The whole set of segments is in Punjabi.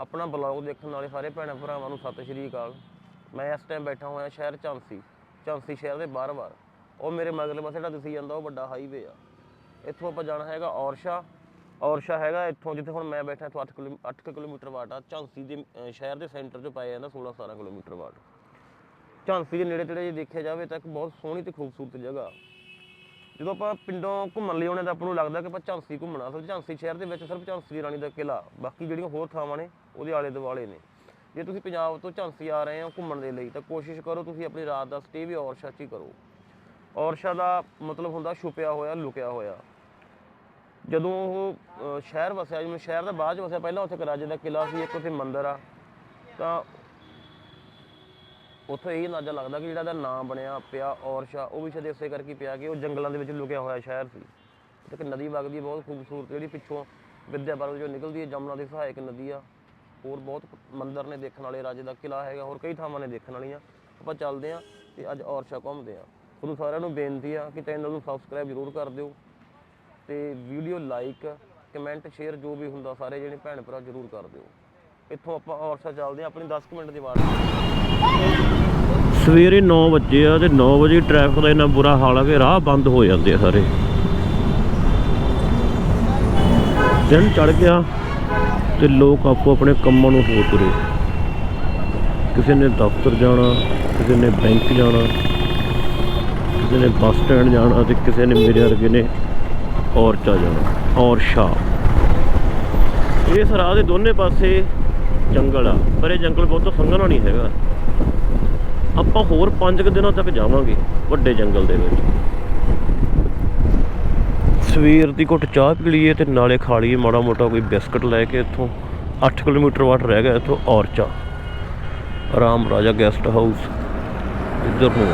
ਆਪਣਾ ਬਲੌਗ ਦੇਖਣ ਵਾਲੇ ਸਾਰੇ ਭੈਣਾਂ ਭਰਾਵਾਂ ਨੂੰ ਸਤਿ ਸ਼੍ਰੀ ਅਕਾਲ। ਮੈਂ ਇਸ ਟਾਈਮ ਬੈਠਾ ਹੋਇਆ ਸ਼ਹਿਰ ਝਾਂਸੀ ਝਾਂਸੀ ਸ਼ਹਿਰ ਦੇ ਬਾਹਰ-ਬਾਹਰ ਉਹ ਮੇਰੇ ਮਗਰਲੇ ਪਾਸੇ ਜਿਹੜਾ ਦਿਸੀ ਜਾਂਦਾ, ਉਹ ਵੱਡਾ ਹਾਈਵੇ ਆ। ਇੱਥੋਂ ਆਪਾਂ ਜਾਣਾ ਹੈਗਾ ਔਰਸ਼ਾ। ਔਰਸ਼ਾ ਹੈਗਾ ਇੱਥੋਂ ਜਿੱਥੇ ਹੁਣ ਮੈਂ ਬੈਠਾ, ਇੱਥੋਂ 8 ਕਿਲੋ 8 ਕਿਲੋਮੀਟਰ ਵਾਟ ਆ। ਝਾਂਸੀ ਦੇ ਸ਼ਹਿਰ ਦੇ ਸੈਂਟਰ 'ਚ ਪਾਇਆ ਜਾਂਦਾ 16 17 ਕਿਲੋਮੀਟਰ ਵਾਟ। ਝਾਂਸੀ ਦੇ ਨੇੜੇ ਤੇੜੇ ਜੇ ਦੇਖਿਆ ਜਾਵੇ ਤਾਂ ਇੱਕ ਬਹੁਤ ਸੋਹਣੀ ਤੇ ਖੂਬਸੂਰਤ ਜਗ੍ਹਾ। ਜਦੋਂ ਆਪਾਂ ਪਿੰਡੋਂ ਘੁੰਮਣ ਲਈ ਆਉਣੇ ਤਾਂ ਆਪਾਂ ਨੂੰ ਲੱਗਦਾ ਕਿ ਆਪਾਂ ਝਾਂਸੀ ਘੁੰਮਣਾ ਅਸਲ ਝਾਂਸੀ ਸ਼ਹਿਰ ਦੇ ਵਿੱਚ ਸਿਰਫ ਝਾਂਸੀ ਦੀ ਰਾਣੀ ਦਾ ਕਿਲਾ ਬਾਕੀ ਜਿਹੜੀਆਂ ਹੋਰ ਥਾਵਾਂ ਨੇ ਉਹਦੇ ਆਲੇ ਦੁਆਲੇ ਨੇ। ਜੇ ਤੁਸੀਂ ਪੰਜਾਬ ਤੋਂ ਝਾਂਸੀ ਆ ਰਹੇ ਹੋ ਘੁੰਮਣ ਦੇ ਲਈ, ਤਾਂ ਕੋਸ਼ਿਸ਼ ਕਰੋ ਤੁਸੀਂ ਆਪਣੀ ਰਾਤ ਦਾ ਸਟੇ ਵੀ ਔਰਸ਼ਾ 'ਚ ਹੀ ਕਰੋ। ਔਰਸ਼ਾ ਦਾ ਮਤਲਬ ਹੁੰਦਾ ਛੁਪਿਆ ਹੋਇਆ, ਲੁਕਿਆ ਹੋਇਆ। ਜਦੋਂ ਉਹ ਸ਼ਹਿਰ ਵਸਿਆ, ਜਿਵੇਂ ਸ਼ਹਿਰ ਦਾ ਬਾਅਦ ਚ ਵਸਿਆ, ਪਹਿਲਾਂ ਉੱਥੇ ਇੱਕ ਰਾਜੇ ਦਾ ਕਿਲਾ ਸੀ, ਇੱਕ ਉੱਥੇ ਮੰਦਿਰ ਆ। ਤਾਂ ਉੱਥੇ ਇਹ ਅੰਦਾਜ਼ਾ ਲੱਗਦਾ ਕਿ ਜਿਹੜਾ ਇਹਦਾ ਨਾਮ ਬਣਿਆ ਪਿਆ ਔਰਸ਼ਾ, ਉਹ ਵੀ ਸ਼ਾਇਦ ਇਸੇ ਕਰਕੇ ਪਿਆ ਕਿ ਉਹ ਜੰਗਲਾਂ ਦੇ ਵਿੱਚ ਲੁਕਿਆ ਹੋਇਆ ਸ਼ਹਿਰ ਸੀ। ਇੱਕ ਨਦੀ ਵਗਦੀ ਬਹੁਤ ਖੂਬਸੂਰਤ, ਜਿਹੜੀ ਪਿੱਛੋਂ ਵਿਦਿਆ ਪਰਬਤ ਜੋ ਨਿਕਲਦੀ ਹੈ, ਜਮਨਾ ਦੀ ਸਹਾਇਕ ਨਦੀ ਆ। ਹੋਰ ਬਹੁਤ ਮੰਦਿਰ ਨੇ ਦੇਖਣ ਵਾਲੇ, ਰਾਜੇ ਦਾ ਕਿਲਾ ਹੈਗਾ, ਹੋਰ ਕਈ ਥਾਵਾਂ ਨੇ ਦੇਖਣ ਵਾਲੀਆਂ। ਆਪਾਂ ਚੱਲਦੇ ਆ ਤੇ ਅੱਜ ਔਰਸ਼ਾ ਘੁੰਮਦੇ ਆ ਤੁਹਾਨੂੰ ਸਾਰਿਆਂ ਨੂੰ ਬੇਨਤੀ ਆ ਕਿ ਚੈਨਲ ਨੂੰ ਸਬਸਕ੍ਰਾਈਬ ਜ਼ਰੂਰ ਕਰ ਦਿਓ ਤੇ ਵੀਡੀਓ ਲਾਈਕ ਕਮੈਂਟ ਸ਼ੇਅਰ ਜੋ ਵੀ ਹੁੰਦਾ ਸਾਰੇ ਜਿਹੜੇ ਭੈਣ ਭਰਾ ਜ਼ਰੂਰ ਕਰ ਦਿਓ। ਇੱਥੋਂ ਆਪਾਂ ਔਰਸਾ ਚੱਲਦੇ ਹਾਂ, ਆਪਣੀ 10 ਕੁ ਮਿੰਟ ਦੀ ਵਾਟ। ਸਵੇਰੇ 9 ਵਜੇ ਆ ਤੇ 9 ਵਜੇ ਟ੍ਰੈਫਿਕ ਦਾ ਇੰਨਾ ਬੁਰਾ ਹਾਲ ਆ ਕਿ ਰਾਹ ਬੰਦ ਹੋ ਜਾਂਦੇ ਆ ਸਾਰੇ। ਦਿਨ ਚੜ ਗਿਆ। ਤੇ ਲੋਕ ਆਪੋ ਆਪਣੇ ਕੰਮਾਂ ਨੂੰ ਹੋ ਤੁਰੇ। ਕਿਸੇ ਨੇ ਦਫ਼ਤਰ ਜਾਣਾ, ਕਿਸੇ ਨੇ ਬੈਂਕ ਜਾਣਾ, ਕਿਸੇ ਨੇ ਬੱਸ ਸਟੈਂਡ ਜਾਣਾ ਤੇ ਕਿਸੇ ਨੇ ਮੇਰੇ ਵਰਗੇ ਨੇ ਔਰਚਾ ਜਾਣਾ ਔਰਸ਼ਾ ਇਸ ਰਾਹ ਦੇ ਦੋਨੇ ਪਾਸੇ ਜੰਗਲ ਆ, ਪਰ ਇਹ ਜੰਗਲ ਬਹੁਤ ਸੰਘਣਾ ਨਹੀਂ ਹੈਗਾ। ਆਪਾਂ ਹੋਰ 5 ਕੁ ਦਿਨਾਂ ਤੱਕ ਜਾਵਾਂਗੇ ਵੱਡੇ ਜੰਗਲ ਦੇ ਵਿੱਚ। ਸਵੇਰ ਦੀ ਘੁੱਟ ਚਾਹ ਪੀ ਲਈਏ ਤੇ ਨਾਲੇ ਖਾ ਲਈਏ ਮਾੜਾ ਮੋਟਾ ਕੋਈ ਬਿਸਕਟ ਲੈ ਕੇ ਇੱਥੋਂ 8 ਕਿਲੋਮੀਟਰ ਵਾਟ ਰਹਿ ਗਿਆ ਇੱਥੋਂ ਔਰਚਾ ਆਰਾਮ ਰਾਜਾ ਗੈਸਟ ਹਾਊਸ ਇੱਧਰ ਨੂੰ।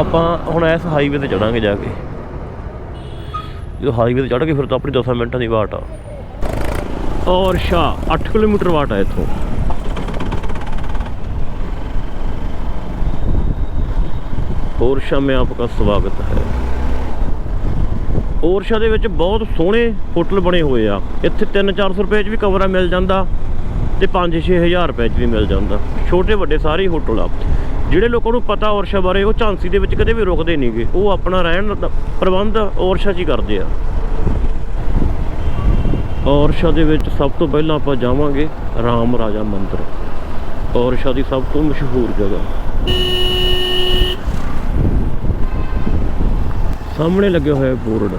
ਆਪਾਂ ਹੁਣ ਇਸ ਹਾਈਵੇ ਤੇ ਚੜਾਂਗੇ ਜਾ ਕੇ। ਜਦੋਂ ਹਾਈਵੇ ਤੇ ਚੜ ਕੇ ਫਿਰ ਤਾਂ ਆਪਣੀ 10 ਮਿੰਟਾਂ ਦੀ ਵਾਟ ਆ। ਔਰ ਸ਼ਾਹ 8 ਕਿਲੋਮੀਟਰ ਵਾਟ ਆ ਇੱਥੋਂ। ਔਰ ਸ਼ਾਹ, ਮੈਂ ਆਪਕਾ ਸਵਾਗਤ ਹੈ। ਓਰਸ਼ਾ ਦੇ ਵਿੱਚ ਬਹੁਤ ਸੋਹਣੇ ਹੋਟਲ ਬਣੇ ਹੋਏ ਆ। ਇੱਥੇ 3-400 ਰੁਪਏ 'ਚ ਵੀ ਕਮਰਾ ਮਿਲ ਜਾਂਦਾ ਤੇ 5-6000 ਰੁਪਏ 'ਚ ਵੀ ਮਿਲ ਜਾਂਦਾ। ਛੋਟੇ ਵੱਡੇ ਸਾਰੇ ਹੋਟਲ ਆ ਜਿਹੜੇ ਲੋਕਾਂ ਨੂੰ ਪਤਾ ਔਰਸ਼ਾ ਬਾਰੇ, ਉਹ ਝਾਂਸੀ ਦੇ ਵਿੱਚ ਕਦੇ ਵੀ ਰੁਕਦੇ ਨਹੀਂਗੇ ਉਹ ਆਪਣਾ ਰਹਿਣ ਦਾ ਪ੍ਰਬੰਧ ਔਰਸ਼ਾ 'ਚ ਹੀ ਕਰਦੇ ਆ। ਔਰਸ਼ਾ ਦੇ ਵਿੱਚ ਸਭ ਤੋਂ ਪਹਿਲਾਂ ਆਪਾਂ ਜਾਵਾਂਗੇ ਰਾਮ ਰਾਜਾ ਮੰਦਿਰ। ਔਰਸ਼ਾ ਦੀ ਸਭ ਤੋਂ ਮਸ਼ਹੂਰ ਜਗ੍ਹਾ। ਸਾਹਮਣੇ ਲੱਗੇ ਹੋਏ ਬੋਰਡ।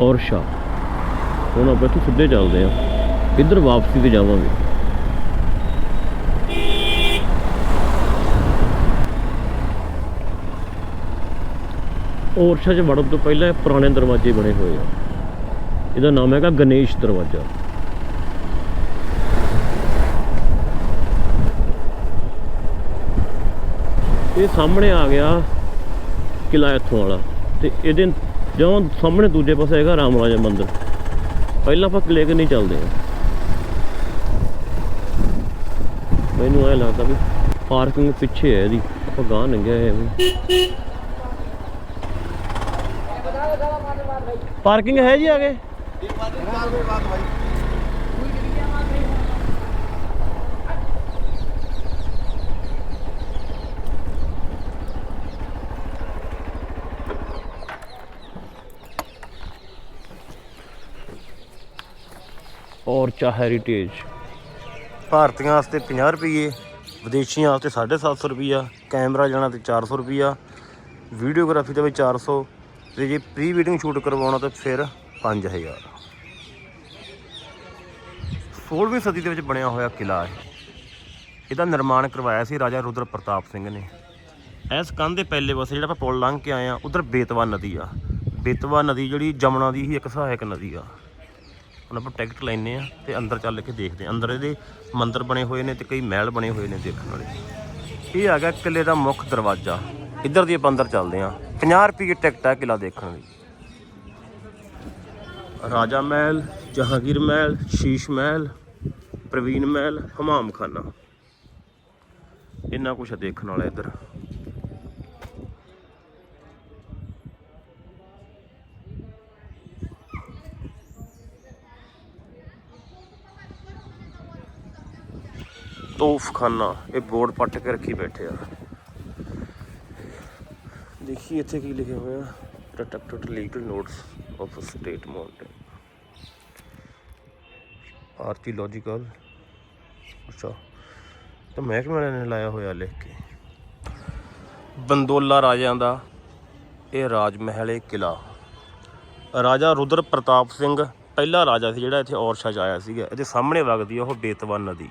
ਔਰਸ਼ਾ ਹੁਣ ਆਪਾਂ ਇੱਥੋਂ ਸਿੱਧੇ ਚੱਲਦੇ ਆ ਇੱਧਰ ਵਾਪਸੀ ਤੇ ਜਾਵਾਂਗੇ? ਔਰਸ਼ਾ 'ਚ ਵੜਨ ਤੋਂ ਪਹਿਲਾਂ ਪੁਰਾਣੇ ਦਰਵਾਜ਼ੇ ਬਣੇ ਹੋਏ ਆ। ਇਹਦਾ ਨਾਮ ਹੈਗਾ ਗਣੇਸ਼ ਦਰਵਾਜ਼ਾ। ਇਹ ਸਾਹਮਣੇ ਆ ਗਿਆ ਕਿਲਾ ਇੱਥੋਂ ਵਾਲਾ। ਤੇ ਇਹਦੇ ਜਦੋਂ ਸਾਹਮਣੇ ਦੂਜੇ ਪਾਸੇ ਹੈਗਾ ਰਾਮ ਰਾਜਾ ਮੰਦਿਰ, ਪਹਿਲਾਂ ਆਪਾਂ ਕਿਲੇ ਕੇ ਨਹੀਂ ਚੱਲਦੇ। ਆ ਮੈਨੂੰ ਐ ਲੱਗਦਾ ਵੀ ਪਾਰਕਿੰਗ ਪਿੱਛੇ ਹੈ ਇਹਦੀ, ਆਪਾਂ ਗਾਂ ਲੰਘਿਆ ਹੈ ਪਾਰਕਿੰਗ ਹੈ ਜੀ ਆਗੇ? ਔਰਚਾ ਹੈਰੀਟੇਜ ਭਾਰਤੀਆਂ ਵਾਸਤੇ 50 ਰੁਪਏ ਵਿਦੇਸ਼ੀਆਂ ਵਾਸਤੇ 750 ਰੁਪਿਆ ਕੈਮਰਾ ਜਾਣਾ ਤੇ 400 ਰੁਪਿਆ ਵੀਡੀਓਗ੍ਰਾਫੀ ਦੇ ਵਿੱਚ 400 ਤੇ ਜੇ ਪ੍ਰੀ ਵੈਡਿੰਗ ਸ਼ੂਟ ਕਰਵਾਉਣਾ ਤਾਂ ਫਿਰ 5000 16ਵੀਂ ਸਦੀ ਦੇ ਵਿੱਚ ਬਣਿਆ ਹੋਇਆ ਕਿਲਾ ਹੈ ਇਹਦਾ ਨਿਰਮਾਣ ਕਰਵਾਇਆ ਸੀ ਰਾਜਾ ਰੁਦਰ ਪ੍ਰਤਾਪ ਸਿੰਘ ਨੇ। ਇਸ ਕੰਧ ਦੇ ਪਹਿਲੇ ਪਾਸੇ ਜਿਹੜਾ ਆਪਾਂ ਪੁਲ ਲੰਘ ਕੇ ਆਏ ਆ ਉਧਰ ਬੇਤਵਾ ਨਦੀ ਆ। ਬੇਤਵਾ ਨਦੀ ਜਿਹੜੀ ਜਮਨਾ ਦੀ ਹੀ ਇੱਕ ਸਹਾਇਕ ਨਦੀ ਆ। ਹੁਣ ਆਪਾਂ ਟਿਕਟ ਲੈਨੇ ਆ ਤੇ ਅੰਦਰ ਚੱਲ ਕੇ ਦੇਖਦੇ ਆ ਅੰਦਰ ਇਹਦੇ ਮੰਦਿਰ ਬਣੇ ਹੋਏ ਨੇ ਤੇ ਕਈ ਮਹਿਲ ਬਣੇ ਹੋਏ ਨੇ ਦੇਖਣ ਵਾਲੇ। ਇਹ ਆ ਗਿਆ ਕਿਲੇ ਦਾ ਮੁੱਖ ਦਰਵਾਜ਼ਾ। ਇੱਧਰ ਦੀ ਆਪਾਂ ਅੰਦਰ ਚੱਲਦੇ ਆ 50 ਰੁਪਏ ਦੀ ਟਿਕਟ ਆ ਕਿਲਾ ਦੇਖਣ ਲਈ। ਰਾਜਾ ਮਹਿਲ, ਜਹਾਂਗੀਰ ਮਹਿਲ, ਸ਼ੀਸ਼ ਮਹਿਲ, ਪ੍ਰਵੀਨ ਮਹਿਲ, ਹਮਾਮਖਾਨਾ। ਇੰਨਾ ਕੁਛ ਦੇਖਣ ਵਾਲਾ ਇੱਧਰ। ਤੋਫਖਾਨਾ, ਇਹ ਬੋਰਡ ਪੱਟ ਕੇ ਰੱਖੀ ਬੈਠੇ ਆ। ਦੇਖੀ ਇੱਥੇ ਕੀ ਲਿਖਿਆ ਹੋਇਆ। Protected legal notes of state mountain archaeological ਅੱਛਾ। ਤਾਂ ਮਹਿਕਮੇ ਵਾਲਿਆਂ ਨੇ ਲਾਇਆ ਹੋਇਆ ਲਿਖ ਕੇ। ਬੰਦੋਲਾ ਰਾਜਿਆਂ ਦਾ ਇਹ ਰਾਜ ਮਹਿਲ ਇਹ ਕਿਲਾ ਰਾਜਾ ਰੁਦਰ ਪ੍ਰਤਾਪ ਸਿੰਘ, ਪਹਿਲਾ ਰਾਜਾ ਸੀ ਜਿਹੜਾ ਇੱਥੇ ਔਰਸ਼ਾ 'ਚ ਆਇਆ ਸੀਗਾ। ਇਹਦੇ ਸਾਹਮਣੇ ਵਗਦੀ ਆ ਉਹ ਬੇਤਵਾ ਨਦੀ।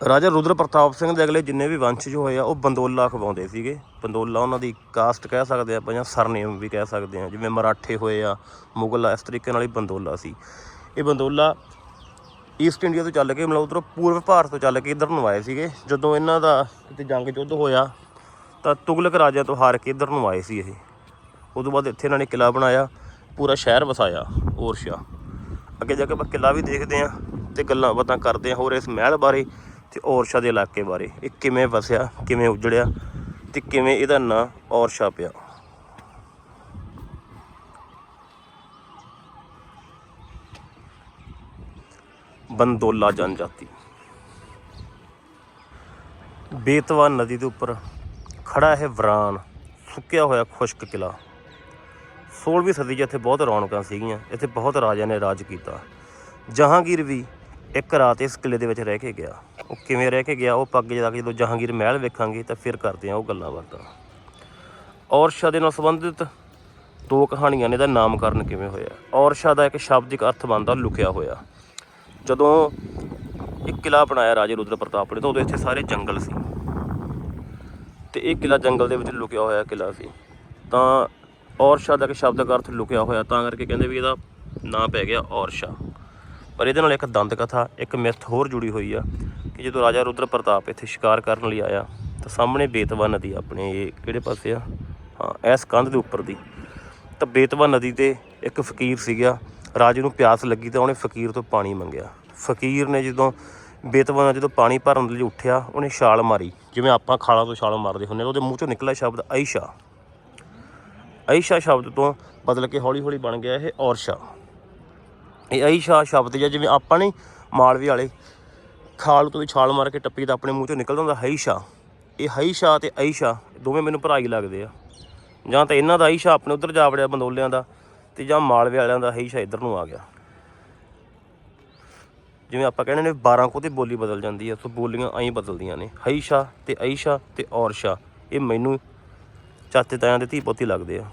ਰਾਜਾ ਰੁਦਰ ਪ੍ਰਤਾਪ ਸਿੰਘ ਦੇ ਅਗਲੇ ਜਿੰਨੇ ਵੀ ਵੰਸ਼ਜ ਹੋਏ ਆ, ਉਹ ਬੰਦੋਲਾ ਖਵਾਉਂਦੇ ਸੀਗੇ। ਬੰਦੋਲਾ ਉਹਨਾਂ ਦੀ ਕਾਸਟ ਕਹਿ ਸਕਦੇ ਆਪਾਂ ਜਾਂ ਸਰਨੇਮ ਵੀ ਕਹਿ ਸਕਦੇ ਆ ਜਿਵੇਂ ਮਰਾਠੇ ਹੋਏ ਆ, ਮੁਗਲ ਆ, ਇਸ ਤਰੀਕੇ ਨਾਲ ਹੀ ਬੰਦੋਲਾ ਸੀ। ਇਹ ਬੰਦੋਲਾ ਈਸਟ ਇੰਡੀਆ ਤੋਂ ਚੱਲ ਕੇ ਮਤਲਬ ਉਧਰੋਂ ਪੂਰਬ ਭਾਰਤ ਤੋਂ ਚੱਲ ਕੇ ਇਧਰ ਨੂੰ ਆਏ ਸੀਗੇ। ਜਦੋਂ ਇਹਨਾਂ ਦਾ ਕਿਤੇ ਜੰਗ ਯੁੱਧ ਹੋਇਆ, ਤਾਂ ਤੁਗਲਕ ਰਾਜਿਆਂ ਤੋਂ ਹਾਰ ਕੇ ਇਧਰ ਨੂੰ ਆਏ ਸੀ ਇਹ। ਉਦੋਂ ਬਾਅਦ ਇੱਥੇ ਇਹਨਾਂ ਨੇ ਕਿਲਾ ਬਣਾਇਆ, ਪੂਰਾ ਸ਼ਹਿਰ ਵਸਾਇਆ ਔਰਸ਼ਾ ਅੱਗੇ ਜਾ ਕੇ ਆਪਾਂ ਕਿਲਾ ਵੀ ਦੇਖਦੇ ਆਂ ਤੇ ਗੱਲਾਂ ਬਾਤਾਂ ਕਰਦੇ ਆਂ ਹੋਰ ਇਸ ਮਹਿਲ ਬਾਰੇ। ਤੇ ਔਰਸ਼ਾ ਦੇ ਇਲਾਕੇ ਬਾਰੇ। ਇਹ ਕਿਵੇਂ ਵਸਿਆ, ਕਿਵੇਂ ਉਜੜਿਆ ਤੇ ਕਿਵੇਂ ਇਹਦਾ ਨਾਂ ਔਰਸ਼ਾ ਪਿਆ? ਬੰਦੋਲਾ ਜਨਜਾਤੀ। ਬੇਤਵਾ ਨਦੀ ਦੇ ਉੱਪਰ ਖੜਾ ਹੈ ਵਰਾਨ, ਸੁੱਕਿਆ ਹੋਇਆ ਖੁਸ਼ਕ ਕਿਲਾ। 16ਵੀਂ ਸਦੀ 'ਚ ਇੱਥੇ ਬਹੁਤ ਰੌਣਕਾਂ ਸੀਗੀਆਂ, ਇੱਥੇ ਬਹੁਤ ਰਾਜਿਆਂ ਨੇ ਰਾਜ ਕੀਤਾ। ਜਹਾਂਗੀਰ ਵੀ ਇੱਕ ਰਾਤ ਇਸ ਕਿਲੇ ਦੇ ਵਿੱਚ ਰਹਿ ਕੇ ਗਿਆ। ਉਹ ਕਿਵੇਂ ਰਹਿ ਕੇ ਗਿਆ, ਉਹ ਪੱਗ ਜਾ ਕੇ ਜਦੋਂ ਜਹਾਂਗੀਰ ਮਹਿਲ ਵੇਖਾਂਗੇ ਤਾਂ ਫਿਰ ਕਰਦੇ ਆ ਉਹ ਗੱਲਾਂ ਬਾਤਾਂ। ਔਰਸ਼ਾ ਦੇ ਨਾਲ ਸੰਬੰਧਿਤ ਦੋ ਕਹਾਣੀਆਂ ਨੇ ਦਾ ਨਾਮਕਰਨ ਕਿਵੇਂ ਹੋਇਆ? ਔਰਸ਼ਾ ਦਾ ਇੱਕ ਸ਼ਾਬਦਿਕ ਅਰਥ ਬਣਦਾ ਲੁਕਿਆ ਹੋਇਆ। ਜਦੋਂ ਇੱਕ ਕਿਲਾ ਬਣਾਇਆ ਰਾਜੇ ਰੁਦਰ ਪ੍ਰਤਾਪ ਨੇ, ਤਾਂ ਉਦੋਂ ਇੱਥੇ ਸਾਰੇ ਜੰਗਲ ਸੀ। ਤੇ ਇਹ ਕਿਲਾ ਜੰਗਲ ਦੇ ਵਿੱਚ ਲੁਕਿਆ ਹੋਇਆ ਕਿਲਾ ਸੀ। ਤਾਂ ਔਰਸ਼ਾ ਦਾ ਇੱਕ ਸ਼ਬਦ ਅਰਥ ਲੁਕਿਆ ਹੋਇਆ, ਤਾਂ ਕਰਕੇ ਕਹਿੰਦੇ ਵੀ ਇਹਦਾ ਨਾਂ ਪੈ ਗਿਆ ਔਰਸ਼ਾ। ਪਰ ਇਹਦੇ ਨਾਲ ਇੱਕ ਦੰਦ ਕਥਾ, ਇੱਕ ਮਿੱਥ ਹੋਰ ਜੁੜੀ ਹੋਈ ਆ ਕਿ ਜਦੋਂ ਰਾਜਾ ਰੁਦਰ ਪ੍ਰਤਾਪ ਇੱਥੇ ਸ਼ਿਕਾਰ ਕਰਨ ਲਈ ਆਇਆ, ਤਾਂ ਸਾਹਮਣੇ ਬੇਤਵਾ ਨਦੀ ਆਪਣੇ ਇਹ ਕਿਹੜੇ ਪਾਸੇ ਆ? ਹਾਂ ਇਸ ਕੰਧ ਦੇ ਉੱਪਰ ਦੀ। ਤਾਂ ਬੇਤਵਾ ਨਦੀ ਤੇ ਇੱਕ ਫਕੀਰ ਸੀਗਾ, ਰਾਜੇ ਨੂੰ ਪਿਆਸ ਲੱਗੀ ਤਾਂ ਉਹਨੇ ਫਕੀਰ ਤੋਂ ਪਾਣੀ ਮੰਗਿਆ। ਫਕੀਰ ਨੇ ਜਦੋਂ ਬੇਤਵਾ ਨਾਲ ਜਦੋਂ ਪਾਣੀ ਭਰਨ ਲਈ ਉੱਠਿਆ, ਉਹਨੇ ਛਾਲ ਮਾਰੀ। ਜਿਵੇਂ ਆਪਾਂ ਖਾਲਾਂ ਤੋਂ ਛਾਲ ਮਾਰਦੇ ਹੁੰਦੇ ਆ ਉਹਦੇ ਮੂੰਹ ਚੋਂ ਨਿਕਲਿਆ ਸ਼ਬਦ ਆਇਸ਼ਾ। ਆਇਸ਼ਾ ਸ਼ਬਦ ਤੋਂ ਬਦਲ ਕੇ ਹੌਲੀ ਹੌਲੀ ਬਣ ਗਿਆ ਇਹ ਔਰਸ਼ਾ। ਇਹ ਆਇਸ਼ਾ ਸ਼ਬਦ ਜਿਹਾ ਜਿਵੇਂ ਆਪਾਂ ਨਹੀਂ ਮਾਲਵੇ ਵਾਲੇ ਖਾਲ ਤੋਂ ਵੀ ਛਾਲ ਮਾਰ ਕੇ ਟੱਪੀ ਤਾਂ ਆਪਣੇ ਮੂੰਹ ਚੋਂ ਨਿਕਲਦਾ ਹੁੰਦਾ ਹਾਈਸ਼ਾ ਇਹ ਹਾਈਸ਼ਾ ਤੇ ਆਇਸ਼ਾ ਦੋਵੇਂ ਮੈਨੂੰ ਭਰਾ ਹੀ ਲੱਗਦੇ ਆ। ਜਾਂ ਤਾਂ ਇਹਨਾਂ ਦਾ ਆਇਸ਼ਾ ਆਪਣੇ ਉਧਰ ਜਾ ਵੜਿਆ ਬੰਦੋਲਿਆਂ ਦਾ, ਤੇ ਜਾਂ ਮਾਲਵੇ ਵਾਲਿਆਂ ਦਾ ਹਾਈਸ਼ਾ ਇੱਧਰ ਨੂੰ ਆ ਗਿਆ। ਜਿਵੇਂ ਆਪਾਂ ਕਹਿੰਦੇ ਨੇ 12 ਕੋ ਤੇ ਬੋਲੀ ਬਦਲ ਜਾਂਦੀ ਆ ਸੋ ਬੋਲੀਆਂ ਐਂ ਬਦਲਦੀਆਂ ਨੇ ਹਈ ਹਾਈਸ਼ਾ ਤੇ ਆਇਸ਼ਾ ਤੇ ਔਰਸ਼ਾ ਇਹ ਮੈਨੂੰ ਚਾਚੇ ਤਾਇਆਂ ਦੇ ਧੀ ਪੋਤੀ ਲੱਗਦੇ ਆ।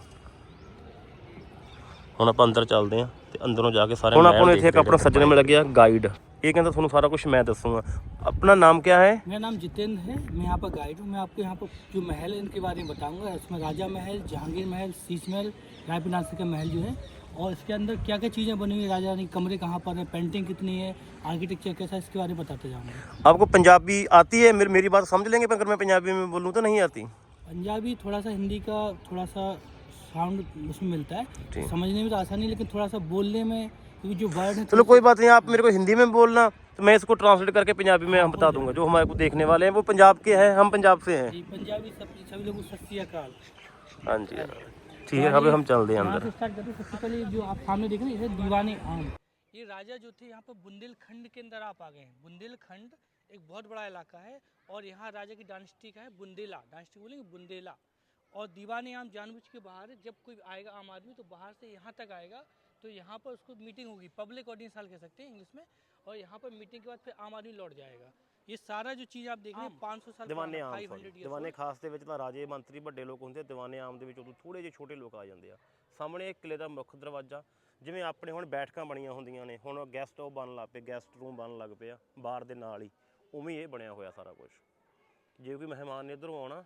ਹੁਣ ਆਪਾਂ ਅੰਦਰ ਚੱਲਦੇ ਆ। ਤੇ ਅੰਦਰੋਂ ਜਾ ਕੇ ਸਾਰੇ ਹੁਣ ਆਪਾਂ ਨੂੰ ਇੱਥੇ ਇੱਕ ਆਪਣਾ ਸੱਜਣ ਮਿਲ ਗਿਆ ਗਾਈਡ ਇਹ ਕਹਿੰਦਾ ਤੁਹਾਨੂੰ ਸਾਰਾ ਕੁਝ ਮੈਂ ਦੱਸੂਗਾ ਆਪਣਾ ਨਾਮ ਕੀ ਹੈ मेरा नाम जितेंद्र है मैं यहाँ पर गाइड हूँ मैं आपको यहाँ पर जो महल है इनके बारे में बताऊंगा इसमें राजा महल जहांगीर महल शीश महल रायपुर नासिक का महल जो है और इसके अंदर क्या क्या चीज़ें बनी हुई है राजा रानी कमरे कहाँ पर है पेंटिंग कितनी है आर्किटेक्चर कैसा है इसके बारे में बताते जाऊँगा आपको पंजाबी आती है मेरी मेरी बात समझ लेंगे अगर मैं पंजाबी में बोलूँ तो नहीं आती पंजाबी थोड़ा सा हिंदी का थोड़ा सा साउंड उसमें मिलता है। समझने में तो आसानी लेकिन थोड़ा सा बोलने में क्योंकि जो वर्ड है चलो कोई बात नहीं आप मेरे को हिंदी में बोलना तो मैं इसको ट्रांसलेट करके पंजाबी में हम बता दूँगा जो हमारे को देखने वाले हैं वो पंजाब के हैं हम पंजाब से हैं। पंजाबी सब सभी लोगों सत हाँ जी हाँ। ठीक है अभी हम चलते हैं अंदर। सबसे पहले जो आप सामने देख रहे हैं दीवाने आम। ये राजा जो थे यहाँ पर बुंदेलखंड के अंदर आप आ गए हैं। बुंदेलखंड एक बहुत बड़ा इलाका है और यहाँ राजा की डायनेस्टी का है बुंदेला। डायनेस्टी बोलेंगे बुंदेला। और दीवाने आम जानबूझ के बाहर है। जब कोई आएगा आम आदमी तो बाहर से यहाँ तक आएगा तो यहाँ पर उसको मीटिंग होगी पब्लिक ऑडियंस हाल कह सकते हैं इंग्लिश में और यहाँ पर मीटिंग के बाद फिर आम आदमी लौट जाएगा ये सारा जो चीज़ आप देख रहे हैं पाँच सौ साल ਦੀਵਾਨੇ ਆਮ फाइव sorry, हंड्रेड ਦੀਵਾਨੇ ਖਾਸ ਦੇ ਵਿੱਚ ਤਾਂ ਰਾਜੇ ਮੰਤਰੀ ਵੱਡੇ ਲੋਕ ਹੁੰਦੇ ਆ, ਦੀਵਾਨੇ ਆਮ ਦੇ ਵਿੱਚ ਉਦੋਂ ਥੋੜੇ ਜਿਹੇ ਛੋਟੇ ਲੋਕ ਆ ਜਾਂਦੇ ਆ ਸਾਹਮਣੇ ਇੱਕ ਕਿਲੇ ਦਾ ਮੁੱਖ ਦਰਵਾਜ਼ਾ ਜਿਵੇਂ ਆਪਣੇ ਹੁਣ ਬੈਠਕਾਂ ਬਣੀਆਂ ਹੁੰਦੀਆਂ ਨੇ ਹੁਣ ਗੈਸਟ ਉਹ ਬਣਨ ਲੱਗ ਪਏ ਗੈਸਟ ਰੂਮ ਬਣਨ ਲੱਗ ਪਿਆ ਬਾਰ ਦੇ ਨਾਲ ਹੀ ਉਵੇਂ ਹੀ ਇਹ ਬਣਿਆ ਹੋਇਆ ਸਾਰਾ ਕੁਝ ਜੇ ਕੋਈ ਮਹਿਮਾਨ ਨੇ ਇਧਰੋਂ ਆਉਣਾ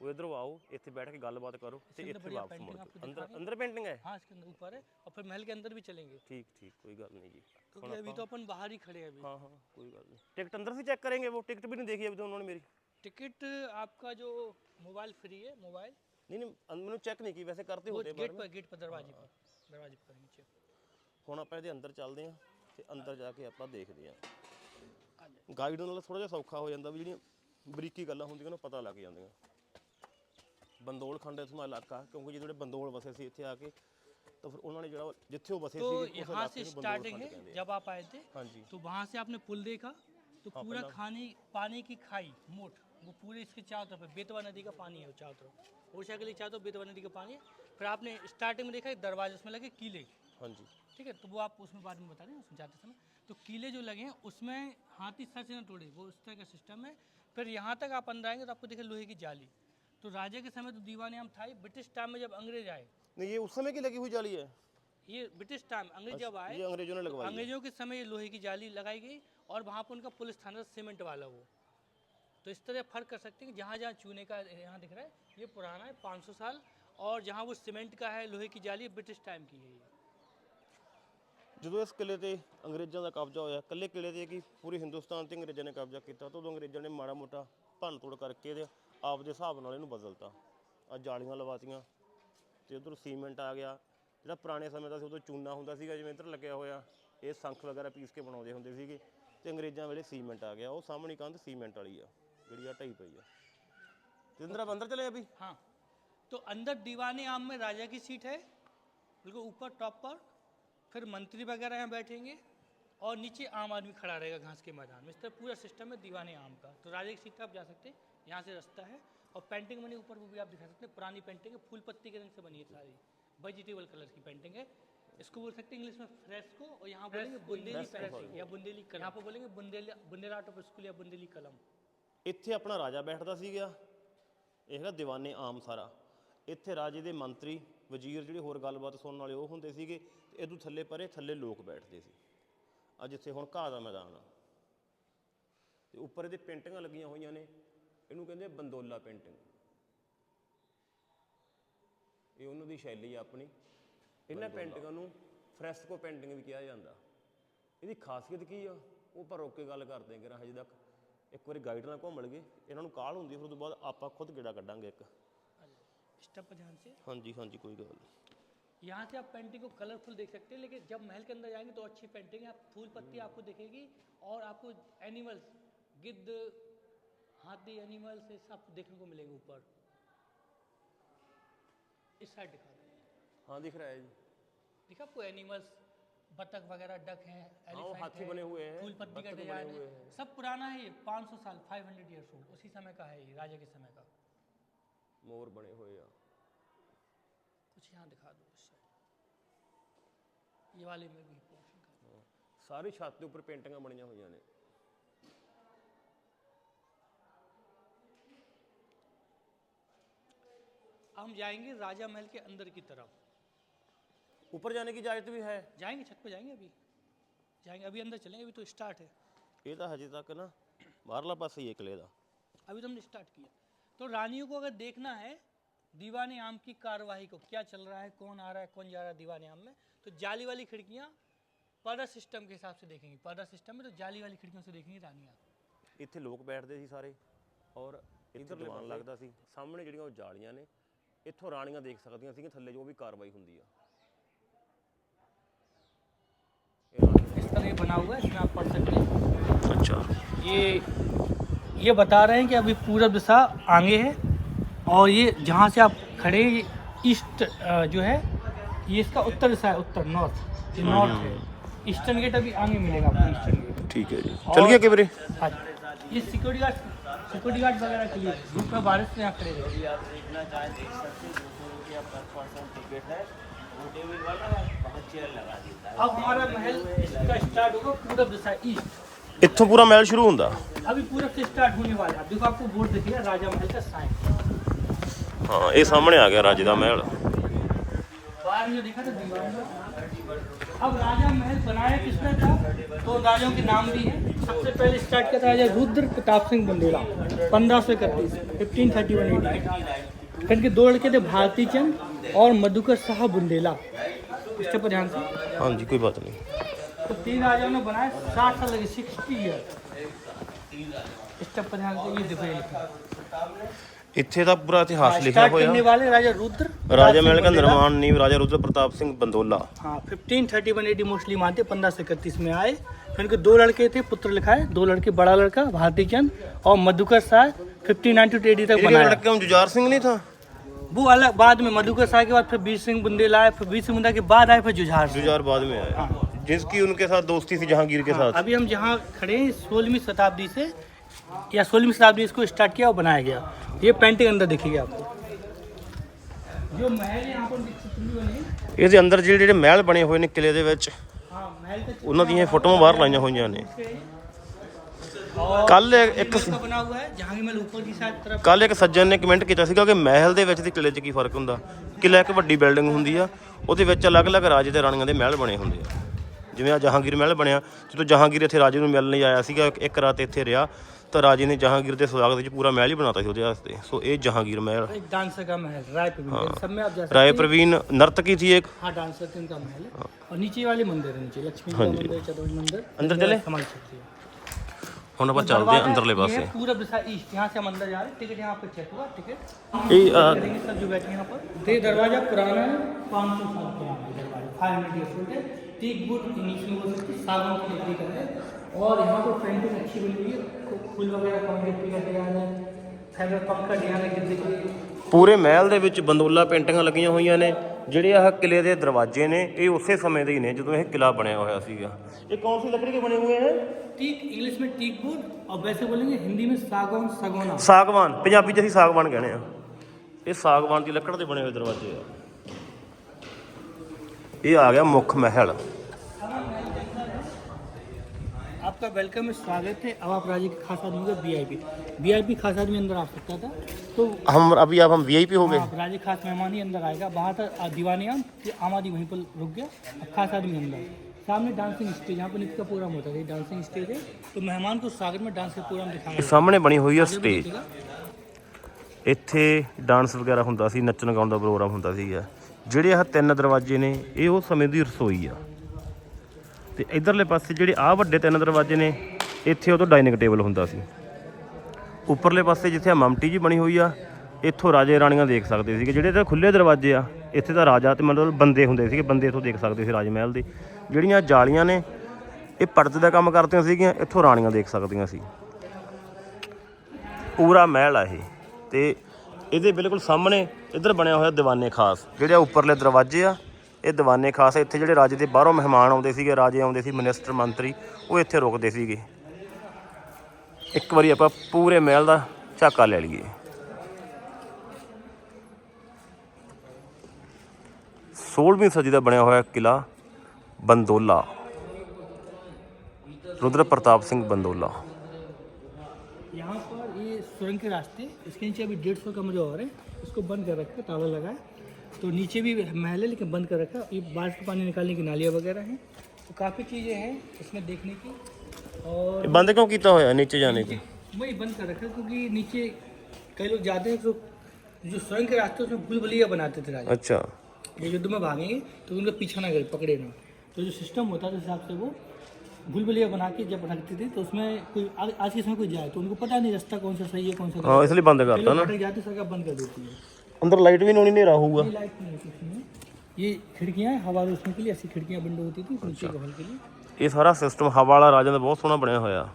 ਉਹ ਇਧਰੋਂ ਆਓ ਇੱਥੇ ਬੈਠ ਕੇ ਗੱਲਬਾਤ ਕਰੋ ਤੇ इसके अंदर ਇੱਥੇ बढ़िया ਵਾਪਸ ਮੁੜ पेंटिंग आपको ਜਾਓ। ਅੰਦਰ दिखाएंगे। ਅੰਦਰ ਪੇਂਟਿੰਗ ਹੈ हाँ इसके अंदर ऊपर है और फिर महल के अंदर भी चलेंगे ਠੀਕ ਠੀਕ ਕੋਈ ਗੱਲ नहीं जी क्योंकि अभी तो अपन बाहर ही खड़े हैं अभी हाँ हाँ कोई बात नहीं टिकट अंदर से चेक करेंगे वो टिकट भी नहीं देखी अभी तो उन्होंने मेरी टिकट आपका जो मोबाइल फ्री है मोबाइल नहीं नहीं अं- मैंने चेक नहीं की वैसे करते वो होते हैं गेट बार में। पर गेट पर दरवाजे पर दरवाजे पर नीचे ਹੁਣ ਆਪਾਂ ਇਹਦੇ ਅੰਦਰ ਚੱਲਦੇ ਆਂ ਤੇ ਅੰਦਰ ਜਾ ਕੇ ਆਪਾਂ ਦੇਖਦੇ ਆਂ ਗਾਈਡ ਨਾਲ ਥੋੜਾ ਜਿਹਾ ਸੌਖਾ ਹੋ ਜਾਂਦਾ ਵੀ ਜਿਹੜੀਆਂ ਬਰੀਕੀ ਗੱਲਾਂ ਹੁੰਦੀਆਂ ਨੇ ਉਹ ਪਤਾ ਲੱਗ ਜਾਂਦੀਆਂ ਬੰਦੋਲ ਖੰਡ ਇਥੋਂ ਦਾ ਇਲਾਕਾ ਕਿਉਂਕਿ ਜਿਹੜੇ ਬੰਦੋਲ ਵਸੇ ਸੀ ਇੱਥੇ ਆ ਕੇ ਤਾਂ ਫਿਰ ਉਹਨਾਂ ਨੇ ਜਿਹੜਾ ਜਿੱਥੇ ਉਹ ਵਸੇ तो ਸੀ यहाँ से स्टार्टिंग है जब आप आए थे ਹਾਂਜੀ तो वहाँ से आपने पुल देखा तो पूरा खाने पानी की खाई मोट वो पूरे इसके चारों तरफ है। बेतवा नदी का पानी है वो चारों तरफ ओरछा के लिए चारों तरफ बेतवा नदी का पानी है फिर आपने स्टार्टिंग में देखा एक दरवाजे उसमें लगे किले ਹਾਂਜੀ ठीक है तो वो आप उसमें बाद में बता रहे हैं उसमें जाते समय तो किले जो लगे हैं उसमें हाथी सर से न तोड़े वो उस तरह का सिस्टम है फिर यहाँ तक आप अंदर आएंगे तो आपको देखे लोहे की जाली तो राजा के समय तो दीवाने हम था ही ब्रिटिश टाइम में जब अंग्रेज आए नहीं ये उस समय की लगी हुई जाली है ये ब्रिटिश टाइम अंग्रेज जब आए ये अंग्रेजों ने लगवाई है। अंग्रेजों के समय ये लोहे की जाली लगाई गई और वहाँ पर उनका पुलिस थाना था, सीमेंट वाला वो तो इस तरह फर्क कर सकते हैं कि जहाँ जहाँ चूने का यहाँ दिख रहा है ये पुराना है 500 साल और जहाँ वो सीमेंट का है लोहे की जाली ब्रिटिश टाइम की है ये ਜਦੋਂ ਇਸ ਕਿਲੇ ਤੇ ਅੰਗਰੇਜ਼ਾਂ ਦਾ ਕਬਜ਼ਾ ਹੋਇਆ ਇਕੱਲੇ ਕਿਲੇ ਤੇ ਕੀ ਪੂਰੇ ਹਿੰਦੁਸਤਾਨ ਤੇ ਅੰਗਰੇਜ਼ਾਂ ਨੇ ਕਬਜ਼ਾ ਕੀਤਾ ਤਾਂ ਉਦੋਂ ਅੰਗਰੇਜ਼ਾਂ ਨੇ ਮਾੜਾ ਮੋਟਾ ਭੰਨ ਤੋੜ ਕਰਕੇ ਇਹਦੇ ਆਪ ਦੇ ਹਿਸਾਬ ਨਾਲ ਇਹਨੂੰ ਬਦਲਤਾ ਆ ਜਾਲੀਆਂ ਲਵਾਤੀਆਂ ਤੇ ਉਧਰ ਸੀਮੈਂਟ ਆ ਗਿਆ ਜਿਹੜਾ ਪੁਰਾਣੇ ਸਮੇਂ ਦਾ ਸੀ ਉਦੋਂ ਚੂਨਾ ਹੁੰਦਾ ਸੀਗਾ ਜਿਵੇਂ ਇੱਧਰ ਲੱਗਿਆ ਹੋਇਆ ਇਹ ਸੰਖ ਵਗੈਰਾ ਪੀਸ ਕੇ ਬਣਾਉਂਦੇ ਹੁੰਦੇ ਸੀਗੇ ਤੇ ਅੰਗਰੇਜ਼ਾਂ ਵੇਲੇ ਸੀਮੈਂਟ ਆ ਗਿਆ ਉਹ ਸਾਹਮਣੀ ਕੰਧ ਸੀਮੈਂਟ ਵਾਲੀ ਆ ਜਿਹੜੀ ਆ ਢਈ ਪਈ ਆ ਤੇ ਅੰਦਰ ਆਪ ਅੰਦਰ ਚਲੇ ਅਭੀ हाँ तो अंदर दीवाने आम में राजा की सीट है बिल्कुल ऊपर टॉप पर फिर मंत्री वगैरह यहाँ बैठेंगे और नीचे आम आदमी खड़ा रहेगा घास के मैदान में इस तरह पूरा सिस्टम है दीवाने आम का तो राजा की सीट पे आप जा सकते हैं यहाँ से रास्ता है और पेंटिंग बनी ऊपर वो भी आप दिखा सकते हैं पुरानी पेंटिंग है फूल पत्ती के रंग से बनी है सारी वेजिटेबल कलर की पेंटिंग है इसको बोल सकते हैं इंग्लिश में फ्रेस्को और यहाँ बोलेंगे बुंदेली पेंटिंग या बुंदेली कलम यहाँ पर बोलेंगे Bundeli Bundela art of school या बुंदेली कलम ਇੱਥੇ ਆਪਣਾ ਰਾਜਾ ਬੈਠਦਾ ਸੀਗਾ ਇਹ ਹੈਗਾ ਦੀਵਾਨੇ ਆਮ ਸਾਰਾ ਇੱਥੇ ਰਾਜੇ ਦੇ ਮੰਤਰੀ ਵਜ਼ੀਰ ਜਿਹੜੇ ਹੋਰ ਗੱਲਬਾਤ ਸੁਣਨ ਵਾਲੇ ਉਹ ਹੁੰਦੇ ਸੀਗੇ ਤੇ ਇਹਦੋਂ ਥੱਲੇ ਪਰੇ ਥੱਲੇ ਲੋਕ ਬੈਠਦੇ ਸੀ ਆ ਜਿੱਥੇ ਹੁਣ ਘਾਹ ਦਾ ਮੈਦਾਨ ਆ ਤੇ ਉੱਪਰ ਇਹਦੇ ਪੇਂਟਿੰਗਾਂ ਲੱਗੀਆਂ ਹੋਈਆਂ ਨੇ ਇਹਨੂੰ ਕਹਿੰਦੇ ਆ ਬੰਦੋਲਾ ਪੇਂਟਿੰਗ ਇਹ ਉਹਨਾਂ ਦੀ ਸ਼ੈਲੀ ਆ ਆਪਣੀ ਇਹਨਾਂ ਪੇਂਟਿੰਗਾਂ ਨੂੰ ਫ੍ਰੈਸਕੋ ਪੇਂਟਿੰਗ ਵੀ ਕਿਹਾ ਜਾਂਦਾ ਇਹਦੀ ਖਾਸੀਅਤ ਕੀ ਆ ਉਹ ਪਰ ਰੋਕ ਕੇ ਗੱਲ ਕਰਦੇ ਹਾਂ ਕਿ ਹਜੇ ਤੱਕ ਇੱਕ ਵਾਰੀ ਗਾਈਡ ਨਾਲ ਘੁੰਮ ਲਗੇ ਇਹਨਾਂ ਨੂੰ ਕਾਲ ਹੁੰਦੀ ਆ, ਫਿਰ ਉਸ ਤੋਂ ਬਾਅਦ ਆਪਾਂ ਖੁਦ ਗੇੜਾ ਕੱਢਾਂਗੇ ਇੱਕ स्टेप पर ध्यान से ਹਾਂਜੀ ਹਾਂਜੀ ਕੋਈ ਗੱਲ ਨਹੀਂ यहाँ से आप पेंटिंग को कलरफुल देख सकते हैं लेकिन जब महल के अंदर जाएंगे तो अच्छी पेंटिंग है आप फूल पत्ती आपको दिखेगी और आपको एनिमल्स गिद्ध हाथी एनिमल से सब देखने को मिलेंगे ऊपर। इस साइड दिखा रहे हैं हाँ दिख रहा है जी। दिखा आपको एनिमल्स बतख वगैरह डक है हाँ, हाथी बने हुए हैं फूल पत्ती का डिज़ाइन है। सब पुराना है ये 500 साल 500 हंड्रेड ईयर्स ओल्ड उसी समय का है ये राजा के समय का। मोर बने हुए हैं। कुछ यहाँ दिखा दो उस साइड। ये वाले में भी पोर्शन का हाँ, सारी छात के ऊपर पेंटिंगा बनिया हुई ने। हम जाएंगे राजा महल के अंदर की तरफ ਉੱਪਰ ਜਾਣੇ ਦੀ ਇਜਾਜ਼ਤ ਵੀ ਹੈ जाएंगे छत पे जाएंगे अभी जाएंगे अभी अंदर चलेंगे अभी तो स्टार्ट है ਇਹ ਤਾਂ ਹਜੇ ਤੱਕ ਨਾ ਬਾਹਰਲਾ ਪਾਸਾ ਹੀ ਹੈ ਕਿਲੇ ਦਾ अभी तो हमने स्टार्ट किया तो रानियों को अगर देखना है दीवाने आम की कार्यवाही को क्या चल रहा है कौन आ रहा है कौन जा रहा है दीवाने आम में तो जाली वाली खिड़कियाँ पर्दा सिस्टम के हिसाब से देखेंगी पर्दा सिस्टम में तो जाली वाली खिड़कियों से देखेंगी रानियाँ ਇੱਥੇ ਲੋਕ ਬੈਠਦੇ ਸੀ ਸਾਰੇ ਔਰ ਇੱਧਰ ਦੀਵਾਨ ਲੱਗਦਾ ਸੀ ਸਾਹਮਣੇ ਜਿਹੜੀਆਂ ਉਹ ਜਾਲੀਆਂ ਨੇ ਇੱਥੋਂ ਰਾਣੀਆਂ ਦੇਖ ਸਕਦੀਆਂ ਸੀਗੀਆਂ ਥੱਲੇ ਜੋ ਵੀ ਕਾਰਵਾਈ ਹੁੰਦੀ ਆ इस तरह ये बना हुआ है इसमें आप पढ़ सकते हैं ਅੱਛਾ ये ये बता रहे हैं कि अभी पूरब दिशा आगे है और ये जहाँ से आप खड़े हैं, ये ईस्ट अ, जो है ये इसका उत्तर दिशा है उत्तर नॉर्थ ये नॉर्थ है ईस्टर्न गेट अभी आगे मिलेगा आपको ईस्टर्न गेट ਠੀਕ ਹੈ ਜੀ ਚੱਲ ਗਿਆ ਕਿਵਰੇ हाँ जी। ये सिक्योरिटी गार्ड सिक्योरिटी गार्ड वगैरह के लिए धूप में बारिश में यहाँ खड़े रहे अब हमारा महल इसका स्टार्ट होगा पूरब दिशा ईस्ट ਇੱਥੋਂ ਪੂਰਾ ਮਹਿਲ ਸ਼ੁਰੂ ਹੁੰਦਾ अभी पूरब से स्टार्ट होने वाला है अब देखो आपको बोर्ड दिखेगा राजा महल का साइन ਹਾਂ ਇਹ ਸਾਹਮਣੇ ਆ ਗਿਆ ਰਾਜੇ ਦਾ ਮਹਿਲ दीवार जो देखा था दीवार अब राजा महल बनाया किसने था तो राजाओं के नाम भी है सबसे पहले स्टार्ट किया था राजा रुद्र प्रताप सिंह बंदेला पंद्रह सौ इकतीस फिफ्टीन थर्टी वन एटी इनके दो लड़के थे भारती चंद और मधुकर शाह बुंदेला इसके पर ध्यान से हाँ जी कोई बात नहीं तो तीन राजाओं ने बनाया साठ साल लगे सिक्सटी ईयर स्टेप पर ध्यान से ये देखो ਇੱਥੇ ਪੂਰਾ ਇਤਿਹਾਸ ਲਿਖਿਆ ਹੋਇਆ राजा रुद्र ਰਾਜਾ ਮਹਿਲ ਦਾ ਨਿਰਮਾਣ ਰਾਜਾ ਰੁਦਰ ਪ੍ਰਤਾਪ ਸਿੰਘ ਬੰਦੋਲਾ पंद्रह सौ इकतीस में आए। फिर इनके दो लड़के थे पुत्र लिखाए। दो लड़के बड़ा लड़का भारती चंद और Madhukar Shah fifteen ninety two तक ਸਿੰਘ ਨਹੀਂ ਥਾ वो अलग बाद में मधुकर शाह के बाद फिर वीर सिंह बुंदेला आए फिर वीर सिंह बुंदा के बाद आए फिर जुझार सिंह। बाद में आया हाँ। जिसकी उनके साथ दोस्ती थी जहांगीर के हाँ, साथ। अभी हम जहाँ खड़े हैं सोलहवीं शताब्दी से या सोलहवीं शताब्दी इसको स्टार्ट किया और बनाया गया ये पेंटिंग अंदर दिखेगी आपको जो महल यहाँ पर विकसित हुए बने ਇਹਦੇ ਅੰਦਰ ਜਿਹੜੇ ਜਿਹੜੇ ਮਹਿਲ ਬਣੇ ਹੋਏ ਨੇ ਕਿਲੇ ਦੇ ਵਿੱਚ हाँ महल का ਉਹਨਾਂ ਦੀਆਂ ਫੋਟੋਆਂ ਬਾਹਰ ਲਾਈਆਂ ਹੋਈਆਂ ਨੇ और ਕੱਲ ਇੱਕ का बना हुआ है जहांगीर महल ऊपर की साइड तरफ ਕੱਲ ਇੱਕ ਸੱਜਣ ਨੇ ਕਮੈਂਟ ਕੀਤਾ ਸੀਗਾ ਕਿ ਮਹਿਲ ਦੇ ਵਿੱਚ ਤੇ ਕਿਲੇ 'ਚ ਕੀ ਫਰਕ ਹੁੰਦਾ ਕਿਲਾ ਇੱਕ ਵੱਡੀ ਬਿਲਡਿੰਗ ਹੁੰਦੀ ਆ ਉਹਦੇ ਵਿੱਚ ਅਲੱਗ-ਅਲੱਗ ਰਾਜੇ ਤੇ ਰਾਣੀਆਂ ਦੇ ਮਹਿਲ ਬਣੇ ਹੁੰਦੇ ਆ ਜਿਵੇਂ ਆ ਜਹਾਂਗੀਰ ਮਹਿਲ ਬਣਿਆ ਜਦੋਂ ਜਹਾਂਗੀਰ ਇੱਥੇ ਰਾਜੇ ਨੂੰ ਮਿਲਣ ਲਈ ਆਇਆ ਸੀਗਾ ਇੱਕ- ਇੱਕ ਰਾਤ ਇੱਥੇ ਰਿਹਾ ਤਾਂ ਰਾਜੇ ਨੇ ਜਹਾਂਗੀਰ ਦੇ ਸਵਾਗਤ ਵਿੱਚ ਪੂਰਾ ਮਹਿਲ ਹੀ ਬਣਾਤਾ ਸੀ ਉਹਦੇ ਵਾਸਤੇ ਸੋ ਇਹ ਜਹਾਂਗੀਰ ਮਹਿਲ एक डांसर का महल राय प्रवीण सब में आप जा सकते ਰਾਏ ਪ੍ਰਵੀਨ ਨਰਤਕੀ थी एक हाँ डांसर किंग का महल है और नीचे वाले मंदिर है नीचे लक्ष्मी जी का मंदिर चतुर्थ मंदिर अंदर चले? संभाल सकते हैं ਹੁਣ ਆਪਾਂ ਚੱਲਦੇ ਹਾਂ ਅੰਦਰਲੇ ये ਪਾਸੇ है पूरा दिशा ईस्ट यहाँ से हम अंदर जा रहे हैं टिकट यहाँ पे चेक हुआ टिकट ਇਹ ਅ, करेंगे सब जो बैठे हैं यहाँ पर ये दरवाजा पुराना है पाँच सौ साल पुराना है दरवाजा फाइव हंड्रेड ईयर्स ओल्ड है टीक वुड इंग्लिश में बोल सकते हैं, सागवान की लकड़ी का है और यहाँ पर पेंटिंग अच्छी बनी हुई है फूल वगैरह कम गिफ्टी का डिजाइन है फैब्रिक पम्प का डिजाइन है गिरने के लिए ਪੂਰੇ ਮਹਿਲ ਦੇ ਵਿੱਚ ਬੰਦੋਲਾ ਪੇਂਟਿੰਗਾਂ ਲੱਗੀਆਂ ਹੋਈਆਂ ਨੇ ਜਿਹੜੇ ਆਹ ਕਿਲੇ ਦੇ ਦਰਵਾਜ਼ੇ ਨੇ ਇਹ ਉਸੇ ਸਮੇਂ ਦੇ ਹੀ ਨੇ ਜਦੋਂ ਇਹ ਕਿਲਾ ਬਣਿਆ ਹੋਇਆ ਸੀਗਾ ਇਹ ਕੌਣ ਸੀ ਲੱਕੜੀ ਕੇ ਬਣੇ ਹੋਏ ਹਨ टीक इंग्लिश में टीक वुड और वैसे बोलेंगे हिंदी में सागवान सगोना ਸਾਗਵਾਨ ਪੰਜਾਬੀ 'ਚ ਅਸੀਂ ਸਾਗਵਾਨ ਕਹਿੰਦੇ ਆ ਇਹ ਸਾਗਵਾਨ ਦੀ ਲੱਕੜ ਦੇ ਬਣੇ ਹੋਏ ਦਰਵਾਜ਼ੇ ਆ ਇਹ ਆ ਗਿਆ ਮੁੱਖ ਮਹਿਲ आपका वेलकम है स्वागत है अब आप राज्य के खास आदमी होंगे वीआईपी वीआईपी खास आदमी अंदर आ सकता था तो हम अभी अब हम वीआईपी हो गए हाँ, राज्य खास मेहमान ही अंदर आएगा वहाँ तक आ, दीवाने आम फिर आम आदमी वहीं पर रुक गया अब खास आदमी अंदर सामने डांसिंग स्टेज यहाँ पर नृत्य का प्रोग्राम होता है ये डांसिंग स्टेज है तो मेहमान को स्वागत में डांस का प्रोग्राम ਇਹ दिखाया ਸਾਹਮਣੇ ਬਣੀ ਹੋਈ ਆ ਸਟੇਜ जाएगा ਇੱਥੇ ਡਾਂਸ ਵਗੈਰਾ ਹੁੰਦਾ ਸੀ ਨੱਚਣ ਗਾਉਣ ਦਾ ਪ੍ਰੋਗਰਾਮ ਹੁੰਦਾ ਸੀਗਾ ਜਿਹੜੇ ਆਹ ਤਿੰਨ ਦਰਵਾਜ਼ੇ ਨੇ ਇਹ ਉਹ ਸਮੇਂ ਦੀ ਰਸੋਈ ਆ ਤੇ ਇਧਰਲੇ ਪਾਸੇ ਜਿਹੜੇ ਆਹ ਵੱਡੇ ਤਿੰਨ ਦਰਵਾਜ਼ੇ ਨੇ, ਇੱਥੇ ਉਦੋਂ ਡਾਈਨਿੰਗ ਟੇਬਲ ਹੁੰਦਾ ਸੀ। ਉੱਪਰਲੇ ਪਾਸੇ ਜਿੱਥੇ ਆ ਮਮਟੀ ਜੀ ਬਣੀ ਹੋਈ ਆ, ਇੱਥੋਂ ਰਾਜੇ ਰਾਣੀਆਂ ਦੇਖ ਸਕਦੇ ਸੀਗੇ। ਜਿਹੜੇ ਤਾਂ ਖੁੱਲੇ ਦਰਵਾਜ਼ੇ ਆ, ਇੱਥੇ ਤਾਂ ਰਾਜਾ ਤੇ ਮਤਲਬ ਬੰਦੇ ਹੁੰਦੇ ਸੀਗੇ, ਬੰਦੇ ਇੱਥੋਂ ਦੇਖ ਸਕਦੇ ਸੀ ਰਾਜ ਮਹਿਲ ਦੇ। ਜਿਹੜੀਆਂ ਜਾਲੀਆਂ ਨੇ, ਇਹ ਪਰਦੇ ਦਾ ਕੰਮ ਕਰਦੀਆਂ ਸੀਗੀਆਂ, ਇੱਥੋਂ ਰਾਣੀਆਂ ਦੇਖ ਸਕਦੀਆਂ ਸੀ। ਪੂਰਾ ਮਹਿਲ ਆ ਇਹ। ਤੇ ਇਹਦੇ ਬਿਲਕੁਲ ਸਾਹਮਣੇ ਇੱਧਰ ਬਣਿਆ ਹੋਇਆ ਦੀਵਾਨੇ ਖਾਸ, ਜਿਹੜੇ ਆ ਉੱਪਰਲੇ ਦਰਵਾਜ਼ੇ ਆ ਇਹ ਦੀਵਾਨੇ ਖਾਸ ਆ ਇੱਥੇ ਜਿਹੜੇ ਰਾਜੇ ਦੇ ਬਾਹਰੋਂ ਮਹਿਮਾਨ ਆਉਂਦੇ ਸੀਗੇ ਰਾਜੇ ਆਉਂਦੇ ਸੀ ਮਿਨਿਸਟਰ ਮੰਤਰੀ ਉਹ ਇੱਥੇ ਰੁਕਦੇ ਸੀਗੇ ਇੱਕ ਵਾਰੀ ਆਪਾਂ ਪੂਰੇ ਮਹਿਲ ਦਾ ਝਾਕਾ ਲੈ ਲਈਏ 16ਵੀਂ ਸਦੀ ਦਾ ਬਣਿਆ ਹੋਇਆ ਕਿਲਾ ਬੰਦੋਲਾ ਰੁਦਰ ਪ੍ਰਤਾਪ ਸਿੰਘ ਬੰਦੋਲਾ यहाँ पर ये सुरंग के रास्ते इसके नीचे अभी डेढ़ सौ का मुझे और है इसको बंद कर रखा है ताला लगा है तो नीचे भी महल है लेकिन बंद कर रखा है। बारिश का पानी निकालने की नालियाँ वगैरह हैं। तो काफ़ी चीज़ें हैं इसमें देखने की। और बंद क्यों की तो है नीचे जाने की? वही बंद कर रखा है क्योंकि नीचे कई लोग जाते हैं तो जो स्वयं के रास्ते उसमें भूल भलिया बनाते थे राजा। अच्छा। ये युद्ध में भागेंगे तो उनका पीछा ना करें पकड़े ना। तो जो सिस्टम होता था उस हिसाब से वो भूल भुलैया बना के जब रखते थे तो उसमें कोई आज के समय कोई जाए तो उनको पता नहीं रास्ता कौन सा सही है कौन सा हाँ, इसलिए बंद करता ना। जाते सरकार बंद कर देती है। ਅੰਦਰ ਲਾਈਟ ਵੀ ਨਹੀਂ ਹਨੇਰਾ ਹੋਊਗਾ ये लाइट नहीं है कुछ नहीं ये खिड़कियाँ हैं हवा रोशनी के लिए ऐसी खिड़कियाँ विंडो होती थी नीचे के हॉल के लिए ਇਹ ਸਾਰਾ ਸਿਸਟਮ ਹਵਾ ਵਾਲਾ ਰਾਜਾਂ ਦਾ ਬਹੁਤ ਸੋਹਣਾ ਬਣਿਆ ਹੋਇਆ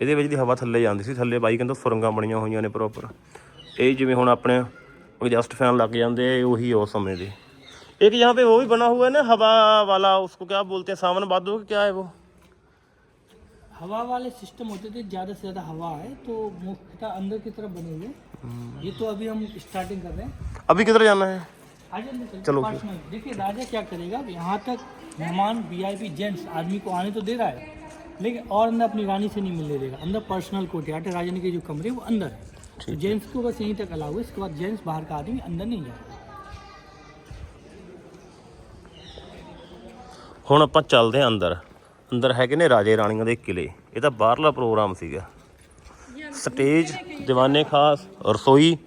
ਇਹਦੇ ਵਿੱਚ ਦੀ ਹਵਾ ਥੱਲੇ ਜਾਂਦੀ ਸੀ ਥੱਲੇ ਬਾਈ ਕਹਿੰਦਾ ਸੁਰੰਗਾਂ ਬਣੀਆਂ ਹੋਈਆਂ ਨੇ ਪ੍ਰੋਪਰ ਇਹ ਜਿਵੇਂ ਹੁਣ ਆਪਣੇ ਐਗਜ਼ਾਸਟ ਫੈਨ ਲੱਗ ਜਾਂਦੇ ਆ ਇਹ ਉਹੀ ਉਸ ਸਮੇਂ ਦੇ एक यहाँ पे वो भी बना हुआ है ना हवा वाला उसको क्या बोलते हैं सावन बादो कि क्या है वो हवा वाले सिस्टम होते थे ज़्यादा से ज़्यादा हवा है तो मुख्यतः अंदर की तरफ बने हुए हैं। ये तो अभी हम स्टार्टिंग कर रहे हैं अभी किधर जाना है आइए अंदर चलते चलो हैं, पर्सनल देखिए राजा क्या करेगा यहाँ तक मेहमान वीआईपी जेंट्स आदमी को आने तो दे रहा है लेकिन और अंदर अपनी रानी से नहीं मिलने देगा अंदर पर्सनल कोर्ट राजा ने के जो कमरे हैं, वो अंदर है तो जेंट्स को बस यहीं तक अलाउ है इसके बाद जेंट्स बाहर का आदमी अंदर नहीं जाएगा ਹੁਣ ਆਪਾਂ ਚੱਲਦੇ ਹਾਂ ਅੰਦਰ ਅੰਦਰ ਹੈਗੇ ਨੇ ਰਾਜੇ ਰਾਣੀਆਂ ਦੇ ਕਿਲੇ ਇਹ ਤਾਂ ਬਾਹਰਲਾ ਪ੍ਰੋਗਰਾਮ ਸੀਗਾ ਸਟੇਜ, ਦੀਵਾਨੇ ਖਾਸ, ਰਸੋਈ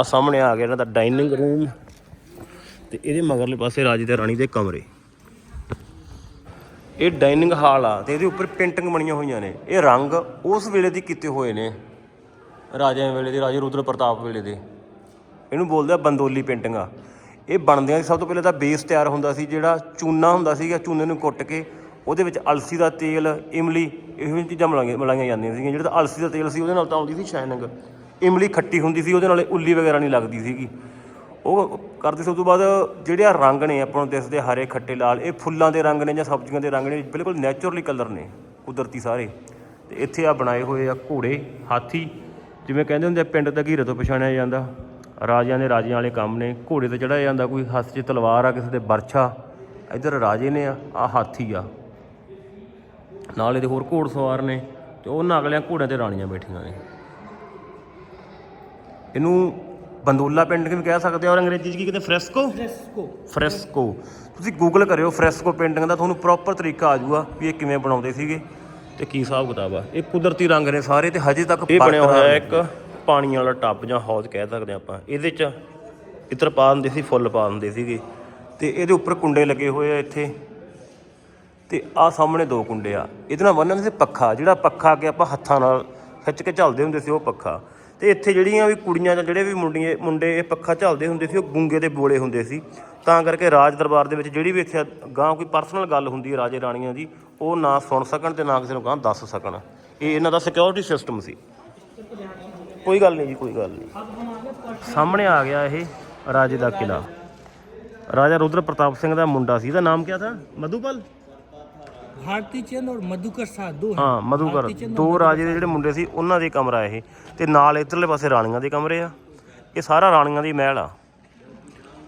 ਆ ਸਾਹਮਣੇ ਆ ਗਿਆ ਇਹਨਾਂ ਦਾ ਡਾਈਨਿੰਗ ਰੂਮ ਤੇ ਇਹਦੇ ਮਗਰਲੇ ਪਾਸੇ ਰਾਜੇ ਤੇ ਰਾਣੀ ਦੇ ਕਮਰੇ। ਇਹ ਡਾਈਨਿੰਗ ਹਾਲ ਆ ਤੇ ਇਹਦੇ ਉੱਪਰ ਪੇਂਟਿੰਗ ਬਣੀਆਂ ਹੋਈਆਂ ਨੇ। ਇਹ ਰੰਗ ਉਸ ਵੇਲੇ ਦੀ ਕੀਤੇ ਹੋਏ ਨੇ। ਰਾਜਿਆਂ ਵੇਲੇ ਦੇ, ਰਾਜੇ ਰੁਦਰ ਪ੍ਰਤਾਪ ਵੇਲੇ ਦੇ। ਇਹਨੂੰ ਬੋਲਦੇ ਆ ਬੰਦੋਲੀ ਆ ਇਹ ਬਣਦਿਆਂ ਸੀ, ਸਭ ਤੋਂ ਪਹਿਲਾਂ ਤਾਂ ਬੇਸ ਤਿਆਰ ਹੁੰਦਾ ਸੀ, ਜਿਹੜਾ ਚੂਨਾ ਹੁੰਦਾ ਸੀਗਾ ਚੂਨੇ ਨੂੰ ਕੁੱਟ ਕੇ ਉਹਦੇ ਵਿੱਚ ਅਲਸੀ ਦਾ ਤੇਲ, ਇਮਲੀ, ਇਹੋ ਜਿਹੀਆਂ ਚੀਜ਼ਾਂ ਮਿਲਾਈਆਂ ਮਿਲਾਈਆਂ ਜਾਂਦੀਆਂ ਸੀਗੀਆਂ। ਜਿਹੜਾ ਤਾਂ ਅਲਸੀ ਦਾ ਤੇਲ ਸੀ, ਉਹਦੇ ਨਾਲ ਤਾਂ ਆਉਂਦੀ ਸੀ ਸ਼ਾਈਨਿੰਗ ਇਮਲੀ ਖੱਟੀ ਹੁੰਦੀ ਸੀ, ਉਹਦੇ ਨਾਲ ਉੱਲੀ ਵਗੈਰਾ ਨਹੀਂ ਲੱਗਦੀ ਸੀਗੀ। ਉਹ ਕਰਦੇ ਸੀ, ਉਸ ਤੋਂ ਬਾਅਦ ਜਿਹੜੇ ਆ ਰੰਗ ਨੇ ਆਪਾਂ ਨੂੰ ਦਿਸਦੇ ਹਰੇ, ਖੱਟੇ, ਲਾਲ, ਇਹ ਫੁੱਲਾਂ ਦੇ ਰੰਗ ਨੇ ਜਾਂ ਸਬਜ਼ੀਆਂ ਦੇ ਰੰਗ ਨੇ, ਬਿਲਕੁਲ ਨੇਚਰਲੀ ਕਲਰ ਨੇ, ਕੁਦਰਤੀ ਸਾਰੇ। ਤੇ ਇੱਥੇ ਆ ਬਣਾਏ ਹੋਏ ਆ ਘੋੜੇ, ਹਾਥੀ, ਜਿਵੇਂ ਕਹਿੰਦੇ ਹੁੰਦੇ ਆ, ਪਿੰਡ ਦਾ ਘੀਰੇ ਤੋਂ ਪਛਾਣਿਆ ਜਾਂਦਾ। ਰਾਜਿਆਂ ਦੇ ਰਾਜਿਆਂ ਵਾਲੇ ਕੰਮ ਨੇ। ਘੋੜੇ ਤੇ ਚੜਾਇਆ ਜਾਂਦਾ ਕੋਈ ਹੱਥ 'ਚ ਤਲਵਾਰ ਆ, ਕਿਸੇ ਦੇ ਬਰਛਾ ਇੱਧਰ ਰਾਜੇ ਨੇ ਆ ਹਾਥੀ ਆ। ਨਾਲ ਇਹਦੇ ਹੋਰ ਘੋੜ ਸਵਾਰ ਨੇ ਤੇ ਉਹਨਾਂ ਅਗਲਿਆਂ ਘੋੜਿਆਂ ਤੇ ਰਾਣੀਆਂ ਬੈਠੀਆਂ ਨੇ। ਇਹਨੂੰ ਬੰਦੋਲਾ ਪੇਂਟਿੰਗ ਵੀ ਕਹਿ ਸਕਦੇ ਹੋ ਔਰ ਅੰਗਰੇਜ਼ੀ 'ਚ ਕੀ ਕਹਿੰਦੇ? ਫਰੈਸਕੋ ਫਰੈਸਕੋ ਫਰੈਸਕੋ ਤੁਸੀਂ ਗੂਗਲ ਕਰਿਓ ਫਰੈਸਕੋ ਪੇਂਟਿੰਗ ਦਾ ਤੁਹਾਨੂੰ ਪ੍ਰੋਪਰ ਤਰੀਕਾ ਆ ਜਾਊਗਾ ਵੀ ਇਹ ਕਿਵੇਂ ਬਣਾਉਂਦੇ ਸੀਗੇ ਤੇ ਕੀ ਹਿਸਾਬ ਕਿਤਾਬ ਆ। ਇਹ ਕੁਦਰਤੀ ਰੰਗ ਨੇ ਸਾਰੇ ਤੇ ਹਜੇ ਤੱਕ ਇਹ ਬਣਿਆ ਹੋਇਆ ਇੱਕ ਪਾਣੀ ਵਾਲਾ ਟੱਬ ਜਾਂ ਹੌਜ਼ ਕਹਿ ਸਕਦੇ ਆਪਾਂ। ਇਹਦੇ 'ਚ ਇਤਰ ਪਾ ਦਿੰਦੇ ਸੀ ਫੁੱਲ ਪਾ ਦਿੰਦੇ ਸੀਗੇ। ਤੇ ਇਹਦੇ ਉੱਪਰ ਕੁੰਡੇ ਲੱਗੇ ਹੋਏ ਆ ਇੱਥੇ। ਤੇ ਆ ਸਾਹਮਣੇ ਦੋ ਕੁੰਡੇ ਆ। ਇਹਦੇ ਨਾਲ ਬੰਨ੍ਹਦੇ ਸੀ ਪੱਖਾ, ਜਿਹੜਾ ਪੱਖਾ ਕਿ ਆਪਾਂ ਹੱਥਾਂ ਨਾਲ ਖਿੱਚ ਕੇ ਝਲਦੇ ਹੁੰਦੇ ਸੀ ਉਹ ਪੱਖਾ। ਤੇ ਇੱਥੇ ਜਿਹੜੀਆਂ ਵੀ ਕੁੜੀਆਂ ਜਾਂ ਜਿਹੜੇ ਵੀ ਮੁੰਡੀਏ, ਮੁੰਡੇ ਇਹ ਪੱਖਾ ਝਲਦੇ ਹੁੰਦੇ ਸੀ, ਉਹ ਗੁੰਗੇ ਦੇ ਬੋਲੇ ਹੁੰਦੇ ਸੀ। ਤਾਂ ਕਰਕੇ ਰਾਜ ਦਰਬਾਰ ਦੇ ਵਿੱਚ ਜਿਹੜੀ ਵੀ ਇੱਥੇ ਗਾਂ ਕੋਈ ਪਰਸਨਲ ਗੱਲ ਹੁੰਦੀ ਹੈ ਰਾਜੇ ਰਾਣੀਆਂ ਦੀ, ਉਹ ਨਾ ਸੁਣ ਸਕਣ ਤੇ ਨਾ ਕਿਸੇ ਨੂੰ ਗਾਂ ਦੱਸ ਸਕਣ। ਇਹ ਇਹਨਾਂ ਦਾ ਸਿਕਿਉਰਿਟੀ ਸਿਸਟਮ ਸੀ। ਕੋਈ ਗੱਲ ਨਹੀਂ ਜੀ, ਕੋਈ ਗੱਲ ਨਹੀਂ। ਸਾਹਮਣੇ ਆ ਗਿਆ ਇਹ ਰਾਜੇ ਦਾ ਕਿਲਾ ਰਾਜਾ ਰੁਦਰ ਪ੍ਰਤਾਪ ਸਿੰਘ ਦਾ ਮੁੰਡਾ ਸੀ, ਇਹਦਾ ਨਾਮ ਕੀ ਥਾ? ਮਧੂਪਾਲ? ਮਧੂਕਰ ਸਾਹ ਹਾਂ ਮਧੂਕਰ ਦੋ ਰਾਜੇ ਦੇ ਜਿਹੜੇ ਮੁੰਡੇ ਸੀ ਉਹਨਾਂ ਦੇ ਕਮਰਾ ਇਹ। ਤੇ ਨਾਲ ਕਮਰੇ ਆ। ਇਹ ਸਾਰਾ ਰਾਣੀਆਂ ਦੀ ਮਹਿਲ ਆ।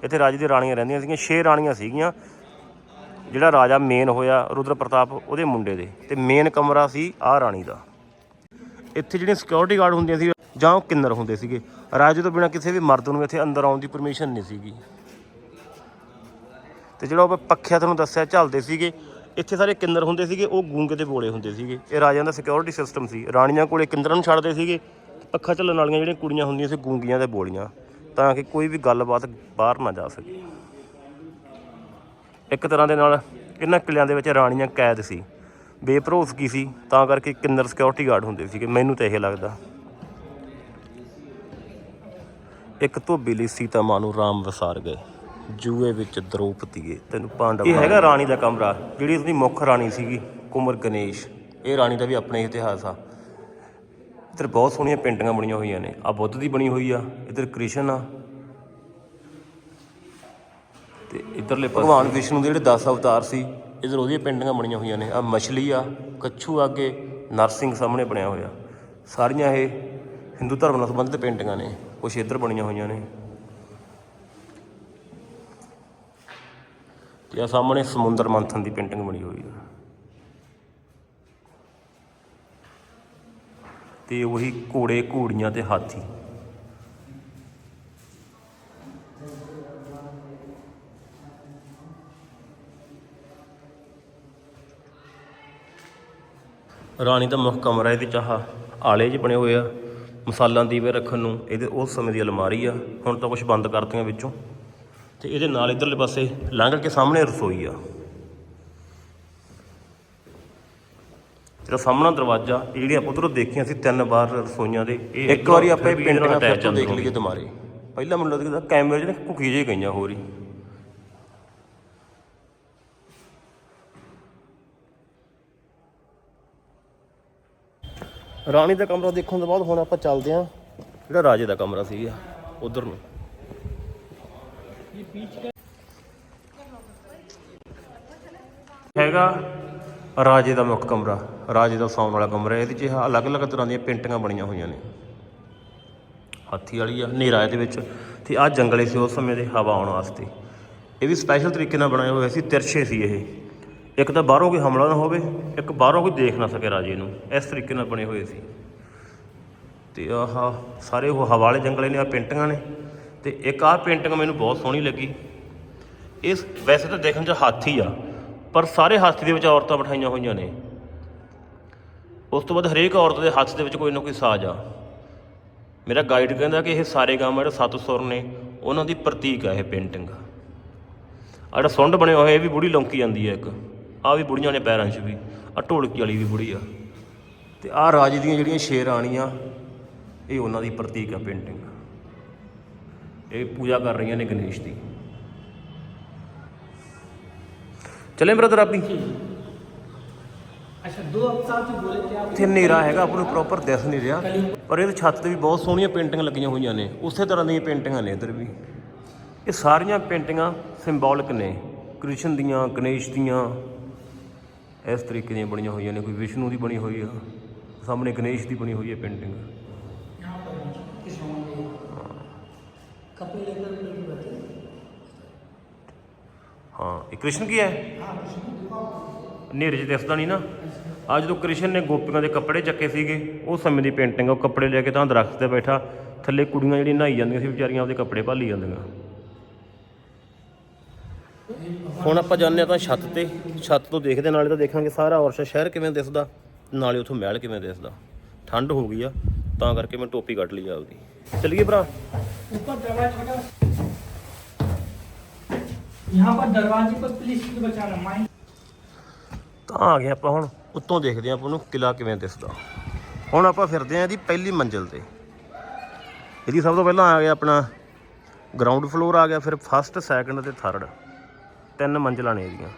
ਇੱਥੇ ਰਾਜੇ ਦੀ ਰਾਣੀਆਂ ਰਹਿੰਦੀਆਂ ਸੀਗੀਆਂ ਛੇ ਰਾਣੀਆਂ ਸੀਗੀਆਂ। ਜਿਹੜਾ ਰਾਜਾ ਮੇਨ ਹੋਇਆ ਰੁਦਰ ਪ੍ਰਤਾਪ ਉਹਦੇ ਮੁੰਡੇ ਦੇ। ਤੇ ਮੇਨ ਕਮਰਾ ਸੀ ਆ ਰਾਣੀ ਦਾ। ਇੱਥੇ ਜਿਹੜੇ ਸਿਕਿਉਰਿਟੀ ਗਾਰਡ ਹੁੰਦੇ ਸੀ ਜਾਂ ਉਹ ਕਿੰਨਰ ਹੁੰਦੇ ਸੀਗੇ। ਰਾਜੇ ਤੋਂ ਬਿਨਾ ਕਿਸੇ ਵੀ ਮਰਦ ਨੂੰ ਇੱਥੇ ਅੰਦਰ ਆਉਣ ਦੀ ਪਰਮਿਸ਼ਨ ਨਹੀਂ ਸੀਗੀ। ਤੇ ਜਿਹੜਾ ਉਹ ਪੱਖਿਆ ਤੁਹਾਨੂੰ ਦੱਸਿਆ ਚੱਲਦੇ ਸੀਗੇ। ਇੱਥੇ ਸਾਰੇ ਕਿੰਨਰ ਹੁੰਦੇ ਸੀਗੇ, ਉਹ ਗੂੰਗੇ ਦੇ ਬੋਲੇ ਹੁੰਦੇ ਸੀਗੇ। ਇਹ ਰਾਜਿਆਂ ਦਾ ਸਿਕਿਉਰਿਟੀ ਸਿਸਟਮ ਸੀ। ਰਾਣੀਆਂ ਕੋਲੇ ਕਿੰਨਰਾਂ ਨੂੰ ਛੱਡਦੇ ਸੀਗੇ। ਪੱਖਾ ਝੱਲਣ ਵਾਲੀਆਂ ਜਿਹੜੀਆਂ ਕੁੜੀਆਂ ਹੁੰਦੀਆਂ ਸੀ, ਗੂੰਗੀਆਂ ਦੇ ਬੋਲੀਆਂ, ਤਾਂ ਕਿ ਕੋਈ ਵੀ ਗੱਲਬਾਤ ਬਾਹਰ ਨਾ ਜਾ ਸਕੇ। ਇੱਕ ਤਰ੍ਹਾਂ ਦੇ ਨਾਲ ਇਹਨਾਂ ਕਿਲਿਆਂ ਦੇ ਵਿੱਚ ਰਾਣੀਆਂ ਕੈਦ ਸੀ। ਬੇਭਰੋਸਗੀ ਸੀ? ਤਾਂ ਕਰਕੇ ਕਿੰਨਰ ਸਿਕਿਉਰਿਟੀ ਗਾਰਡ ਹੁੰਦੇ ਸੀਗੇ। ਮੈਨੂੰ ਤਾਂ ਇਹ ਲੱਗਦਾ। ਇੱਕ ਧੋਬੀ ਲਈ ਸੀਤਾ ਮਾਂ ਨੂੰ ਰਾਮ ਵਸਾਰ ਗਏ। ਜੂਏ ਵਿੱਚ ਦ੍ਰੋਪਦੀਏ ਤੈਨੂੰ ਪਾਂਡਵ ਇਹ ਹੈਗਾ ਰਾਣੀ ਦਾ ਕਮਰਾ ਜਿਹੜੀ ਉਸਦੀ ਮੁੱਖ ਰਾਣੀ ਸੀਗੀ ਕੁਮਰ ਗਣੇਸ਼। ਇਹ ਰਾਣੀ ਦਾ ਵੀ ਆਪਣਾ ਹੀ ਇਤਿਹਾਸ ਆ। ਇੱਧਰ ਬਹੁਤ ਸੋਹਣੀਆਂ ਪੇਂਟਿੰਗਾਂ ਬਣੀਆਂ ਹੋਈਆਂ ਨੇ। ਆ ਬੁੱਧ ਦੀ ਬਣੀ ਹੋਈ ਆ ਇੱਧਰ ਕ੍ਰਿਸ਼ਨ ਆ। ਤੇ ਇੱਧਰਲੇ ਪਾਸੇ ਭਗਵਾਨ ਵਿਸ਼ਨੂੰ ਦੇ ਜਿਹੜੇ 10 ਅਵਤਾਰ ਸੀ ਇੱਧਰ ਉਹਦੀਆਂ ਪੇਂਟਿੰਗਾਂ ਬਣੀਆਂ ਹੋਈਆਂ ਨੇ। ਆ ਮਛਲੀ ਆ ਕੱਛੂ ਅੱਗੇ ਨਰਸਿੰਘ ਸਾਹਮਣੇ ਬਣਿਆ ਹੋਇਆ। ਸਾਰੀਆਂ ਇਹ ਹਿੰਦੂ ਧਰਮ ਨਾਲ ਸੰਬੰਧਿਤ ਪੇਂਟਿੰਗਾਂ ਨੇ। ਕੁਛ ਇੱਧਰ ਬਣੀਆਂ ਹੋਈਆਂ ਨੇ। ਤੇ ਆ ਸਾਹਮਣੇ ਸਮੁੰਦਰ ਮੰਥਨ ਦੀ ਪੇਂਟਿੰਗ ਬਣੀ ਹੋਈ ਆ ਤੇ ਉਹੀ ਘੋੜੇ ਘੋੜੀਆਂ ਤੇ ਹਾਥੀ। ਰਾਣੀ ਦਾ ਮੁੱਖ ਕਮਰਾ ਇਹਦੇ ਚਾਹ ਆਲੇ 'ਚ ਬਣੇ ਹੋਏ ਆ। ਮਸਾਲਾਂ ਦੀਵੇ ਰੱਖਣ ਨੂੰ, ਇਹਦੇ ਉਸ ਸਮੇਂ ਦੀ ਅਲਮਾਰੀ ਆ। ਹੁਣ ਤਾਂ ਕੁਝ ਬੰਦ ਕਰਤੀਆਂ ਵਿੱਚੋਂ। ਤੇ ਇਹਦੇ ਨਾਲ ਇਧਰਲੇ ਪਾਸੇ ਲੰਘ ਕੇ ਸਾਹਮਣੇ ਰਸੋਈ ਆ। ਜਿਹੜਾ ਸਾਹਮਣਾ ਦਰਵਾਜ਼ਾ ਇਹ ਜਿਹੜੀ ਆਪਾਂ ਉਧਰੋਂ ਦੇਖੀਆਂ ਸੀ ਤਿੰਨ ਵਾਰ ਰਸੋਈਆਂ ਦੇ ਇਹ ਇੱਕ ਵਾਰੀ ਆਪਾਂ ਇਹ ਪੇਂਟਿੰਗਾਂ ਫਿਰ ਤੋਂ ਦੇਖ ਲਈਏ ਦੁਬਾਰੇ। ਪਹਿਲਾਂ ਮੈਨੂੰ ਲੱਗਦਾ ਕੈਮਰੇ ਜਿਹੜੇ ਘੁਕੀ ਜਿਹੇ ਗਈਆਂ ਹੋਰ ਹੀ। ਰਾਣੀ ਦਾ ਕਮਰਾ ਦੇਖਣ ਤੋਂ ਬਾਅਦ ਹੁਣ ਆਪਾਂ ਚੱਲਦੇ ਆਂ ਜਿਹੜਾ ਰਾਜੇ ਦਾ ਕਮਰਾ ਸੀਗਾ ਉਧਰ ਨੂੰ। ਹੈਗਾ ਰਾਜੇ ਦਾ ਮੁੱਖ ਕਮਰਾ, ਰਾਜੇ ਦਾ ਸੌਣ ਵਾਲਾ ਕਮਰਾ। ਇਹਦੇ 'ਚ ਅਲੱਗ-ਅਲੱਗ ਤਰ੍ਹਾਂ ਦੀਆਂ ਪੇਂਟਿੰਗਾਂ ਬਣੀਆਂ ਹੋਈਆਂ ਨੇ। ਹਾਥੀ ਵਾਲੀ ਆ, ਹਨੇਰਾ ਇਹਦੇ ਵਿੱਚ। ਤੇ ਆਹ ਜੰਗਲੇ ਸੀ ਉਸ ਸਮੇਂ ਦੇ ਹਵਾ ਆਉਣ ਵਾਸਤੇ। ਇਹ ਵੀ ਸਪੈਸ਼ਲ ਤਰੀਕੇ ਨਾਲ ਬਣਾਏ ਹੋਏ ਸੀ, ਤਿਰਛੇ ਸੀ ਇਹ। ਇੱਕ ਤਾਂ ਬਾਹਰੋਂ ਕੋਈ ਹਮਲਾ ਨਾ ਹੋਵੇ, ਇੱਕ ਬਾਹਰੋਂ ਕੋਈ ਦੇਖ ਨਾ ਸਕੇ ਰਾਜੇ ਨੂੰ। ਇਸ ਤਰੀਕੇ ਨਾਲ ਬਣੇ ਹੋਏ ਸੀ। ਤੇ ਆਹ ਸਾਰੇ ਉਹ ਹਵਾ ਵਾਲੇ ਜੰਗਲੇ ਨੇ ਆ ਪੇਂਟਿੰਗਾਂ ਨੇ। ਤੇ ਇੱਕ ਆਹ ਪੇਂਟਿੰਗ ਮੈਨੂੰ ਬਹੁਤ ਸੋਹਣੀ ਲੱਗੀ। ਇਸ ਵੈਸੇ ਤਾਂ ਦੇਖਣ 'ਚ ਹਾਥੀ ਆ, ਪਰ ਸਾਰੇ ਹਾਥੀ ਦੇ ਵਿੱਚ ਔਰਤਾਂ ਬਿਠਾਈਆਂ ਹੋਈਆਂ ਨੇ। ਉਸ ਤੋਂ ਬਾਅਦ ਹਰੇਕ ਔਰਤ ਦੇ ਹੱਥ ਦੇ ਵਿੱਚ ਕੋਈ ਨਾ ਕੋਈ ਸਾਜ਼ ਆ। ਮੇਰਾ ਗਾਈਡ ਕਹਿੰਦਾ ਕਿ ਇਹ ਸਾਰੇ ਗਾਮ ਜਿਹੜੇ ਸੱਤ ਸੁਰ ਨੇ, ਉਹਨਾਂ ਦੀ ਪ੍ਰਤੀਕ ਆ ਇਹ ਪੇਂਟਿੰਗ ਆ ਜਿਹੜਾ ਸੁੰਡ ਬਣੇ ਹੋਏ ਇਹ ਵੀ ਬੁੜੀ ਲੌਂਕੀ ਜਾਂਦੀ ਹੈ ਇੱਕ। ਆ ਵੀ ਬੁੜੀਆਂ ਨੇ ਪੈਰਾਂ 'ਚ ਵੀ ਆ ਢੋਲਕੀ ਵਾਲੀ ਵੀ ਬੁੜੀ ਆ। ਤੇ ਆ ਰਾਜ ਦੀਆਂ ਜਿਹੜੀਆਂ ਸ਼ੇਰ ਆਣੀਆਂ ਇਹ ਉਹਨਾਂ ਦੀ ਪ੍ਰਤੀਕ ਆ ਪੇਂਟਿੰਗ ਇਹ ਪੂਜਾ ਕਰ ਰਹੀਆਂ ਨੇ ਗਣੇਸ਼ ਦੀ। ਚਲੇ ਬ੍ਰਦਰ ਆਪੀ ਅੱਛਾ ਦੋ ਅਫਸਾਰ ਚ ਬੋਲੇ ਕਿ ਆਪ ਇੱਥੇ ਨੇਰਾ ਹੈਗਾ ਆਪ ਨੂੰ ਪ੍ਰੋਪਰ ਦਿਸ ਨਹੀਂ ਰਿਹਾ। ਪਰ ਇਹਦੇ ਛੱਤ ਤੇ ਵੀ ਬਹੁਤ ਸੋਹਣੀਆਂ ਪੇਂਟਿੰਗ ਲੱਗੀਆਂ ਹੋਈਆਂ ਨੇ। ਉਸੇ ਤਰ੍ਹਾਂ ਦੀਆਂ ਪੇਂਟਿੰਗਾਂ ਨੇ ਇੱਧਰ ਵੀ। ਇਹ ਸਾਰੀਆਂ ਪੇਂਟਿੰਗਾਂ ਸਿੰਬੋਲਿਕ ਨੇ। ਕ੍ਰਿਸ਼ਨ ਦੀਆਂ ਗਣੇਸ਼ ਦੀਆਂ। ਇਸ ਤਰੀਕੇ ਦੀਆਂ ਬਣੀਆਂ ਹੋਈਆਂ ਨੇ। ਕੋਈ ਵਿਸ਼ਨੂੰ ਦੀ ਬਣੀ ਹੋਈ ਆ। ਸਾਹਮਣੇ ਗਣੇਸ਼ ਦੀ ਬਣੀ ਹੋਈ ਹੈ ਪੇਂਟਿੰਗ कपड़े लेकर लेके बैठे हैं। ਹਾਂ ਇਹ ਕ੍ਰਿਸ਼ਨ ਕੀ ਹੈ हाँ कृष्ण दुर्गा ਹਨੇਰੇ 'ਚ ਦਿਸਦਾ ਨਹੀਂ ਨਾ ਆ ਜਦੋਂ ਕ੍ਰਿਸ਼ਨ ਨੇ ਗੋਪੀਆਂ ਦੇ ਕੱਪੜੇ ਚੱਕੇ ਸੀਗੇ ਉਹ ਸਮੇਂ ਦੀ ਪੇਂਟਿੰਗ ਆ ਉਹ ਕੱਪੜੇ ਲੈ ਕੇ ਤਾਂ ਦਰਖਤ ਤੇ ਬੈਠਾ ਥੱਲੇ ਕੁੜੀਆਂ ਜਿਹੜੀਆਂ ਨਹਾਈ ਜਾਂਦੀਆਂ ਸੀ ਵਿਚਾਰੀਆਂ ਆਪਦੇ ਕੱਪੜੇ ਭਾਲੀ ਜਾਂਦੀਆਂ ਹੁਣ ਆਪਾਂ ਜਾਂਦੇ ਹਾਂ ਤਾਂ ਛੱਤ ਤੇ ਛੱਤ ਤੋਂ ਦੇਖਦੇ ਨਾਲੇ ਤਾਂ ਦੇਖਾਂਗੇ ਸਾਰਾ ਔਰਸ਼ਾ ਸ਼ਹਿਰ ਕਿਵੇਂ ਦਿਸਦਾ ਨਾਲੇ ਉਥੋਂ ਮਹਿਲ ਕਿਵੇਂ ਦਿਸਦਾ ਠੰਡ ਹੋ ਗਈ ਆ ਤਾਂ ਕਰਕੇ ਮੈਂ ਟੋਪੀ ਕੱਢ ਲਈ ਆਪਦੀ ਚੱਲੀਏ ਭਰਾ ऊपर दरवाजा छोटा यहाँ पर दरवाजे पर पुलिस की बचाना माइंड ਤਾਂ ਆ ਗਏ ਆਪਾਂ ਹੁਣ ਉੱਤੋਂ ਦੇਖਦੇ ਹਾਂ ਆਪਾਂ ਨੂੰ ਕਿਲਾ ਕਿਵੇਂ ਦਿਸਦਾ ਹੁਣ ਆਪਾਂ ਫਿਰਦੇ ਆਂ ਇਹਦੀ ਪਹਿਲੀ ਮੰਜ਼ਿਲ ਤੇ ਇਹਦੀ ਸਭ ਤੋਂ ਪਹਿਲਾਂ ਆ ਗਿਆ ਆਪਣਾ ਗਰਾਊਂਡ ਫਲੋਰ ਆ ਗਿਆ ਫਿਰ ਫਸਟ ਸੈਕੰਡ ਤੇ ਥਰਡ ਤਿੰਨ ਮੰਜ਼ਿਲਾਂ ਨੇ ਇਹਦੀਆਂ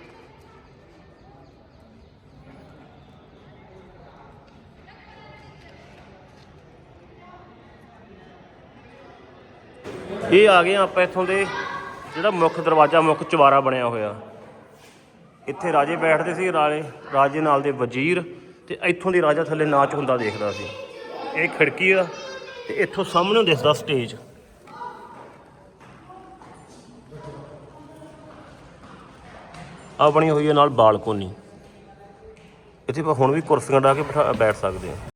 ਇਹ ਆ ਗਏ ਆਪਾਂ ਇੱਥੋਂ ਦੇ ਜਿਹੜਾ ਮੁੱਖ ਦਰਵਾਜ਼ਾ, ਮੁੱਖ ਚਵਾਰਾ ਬਣਿਆ ਹੋਇਆ। ਇੱਥੇ ਰਾਜੇ ਬੈਠਦੇ ਸੀ, ਰਾਜੇ ਰਾਜੇ ਨਾਲ ਦੇ ਵਜ਼ੀਰ ਤੇ ਇੱਥੋਂ ਦੀ ਰਾਜਾ ਥੱਲੇ ਨਾਚ ਹੁੰਦਾ ਦੇਖਦਾ ਸੀ। ਇਹ ਖਿੜਕੀ ਆ ਤੇ ਇੱਥੋਂ ਸਾਹਮਣੇ ਦਿਸਦਾ ਸਟੇਜ। ਆ ਬਣੀ ਹੋਈ ਹੈ ਨਾਲ ਬਾਲਕੋਨੀ। ਇੱਥੇ ਆਪਾਂ ਹੁਣ ਵੀ ਕੁਰਸੀਆਂ ਢਾ ਕੇ ਬਿਠਾ ਬੈਠ ਸਕਦੇ ਹਾਂ।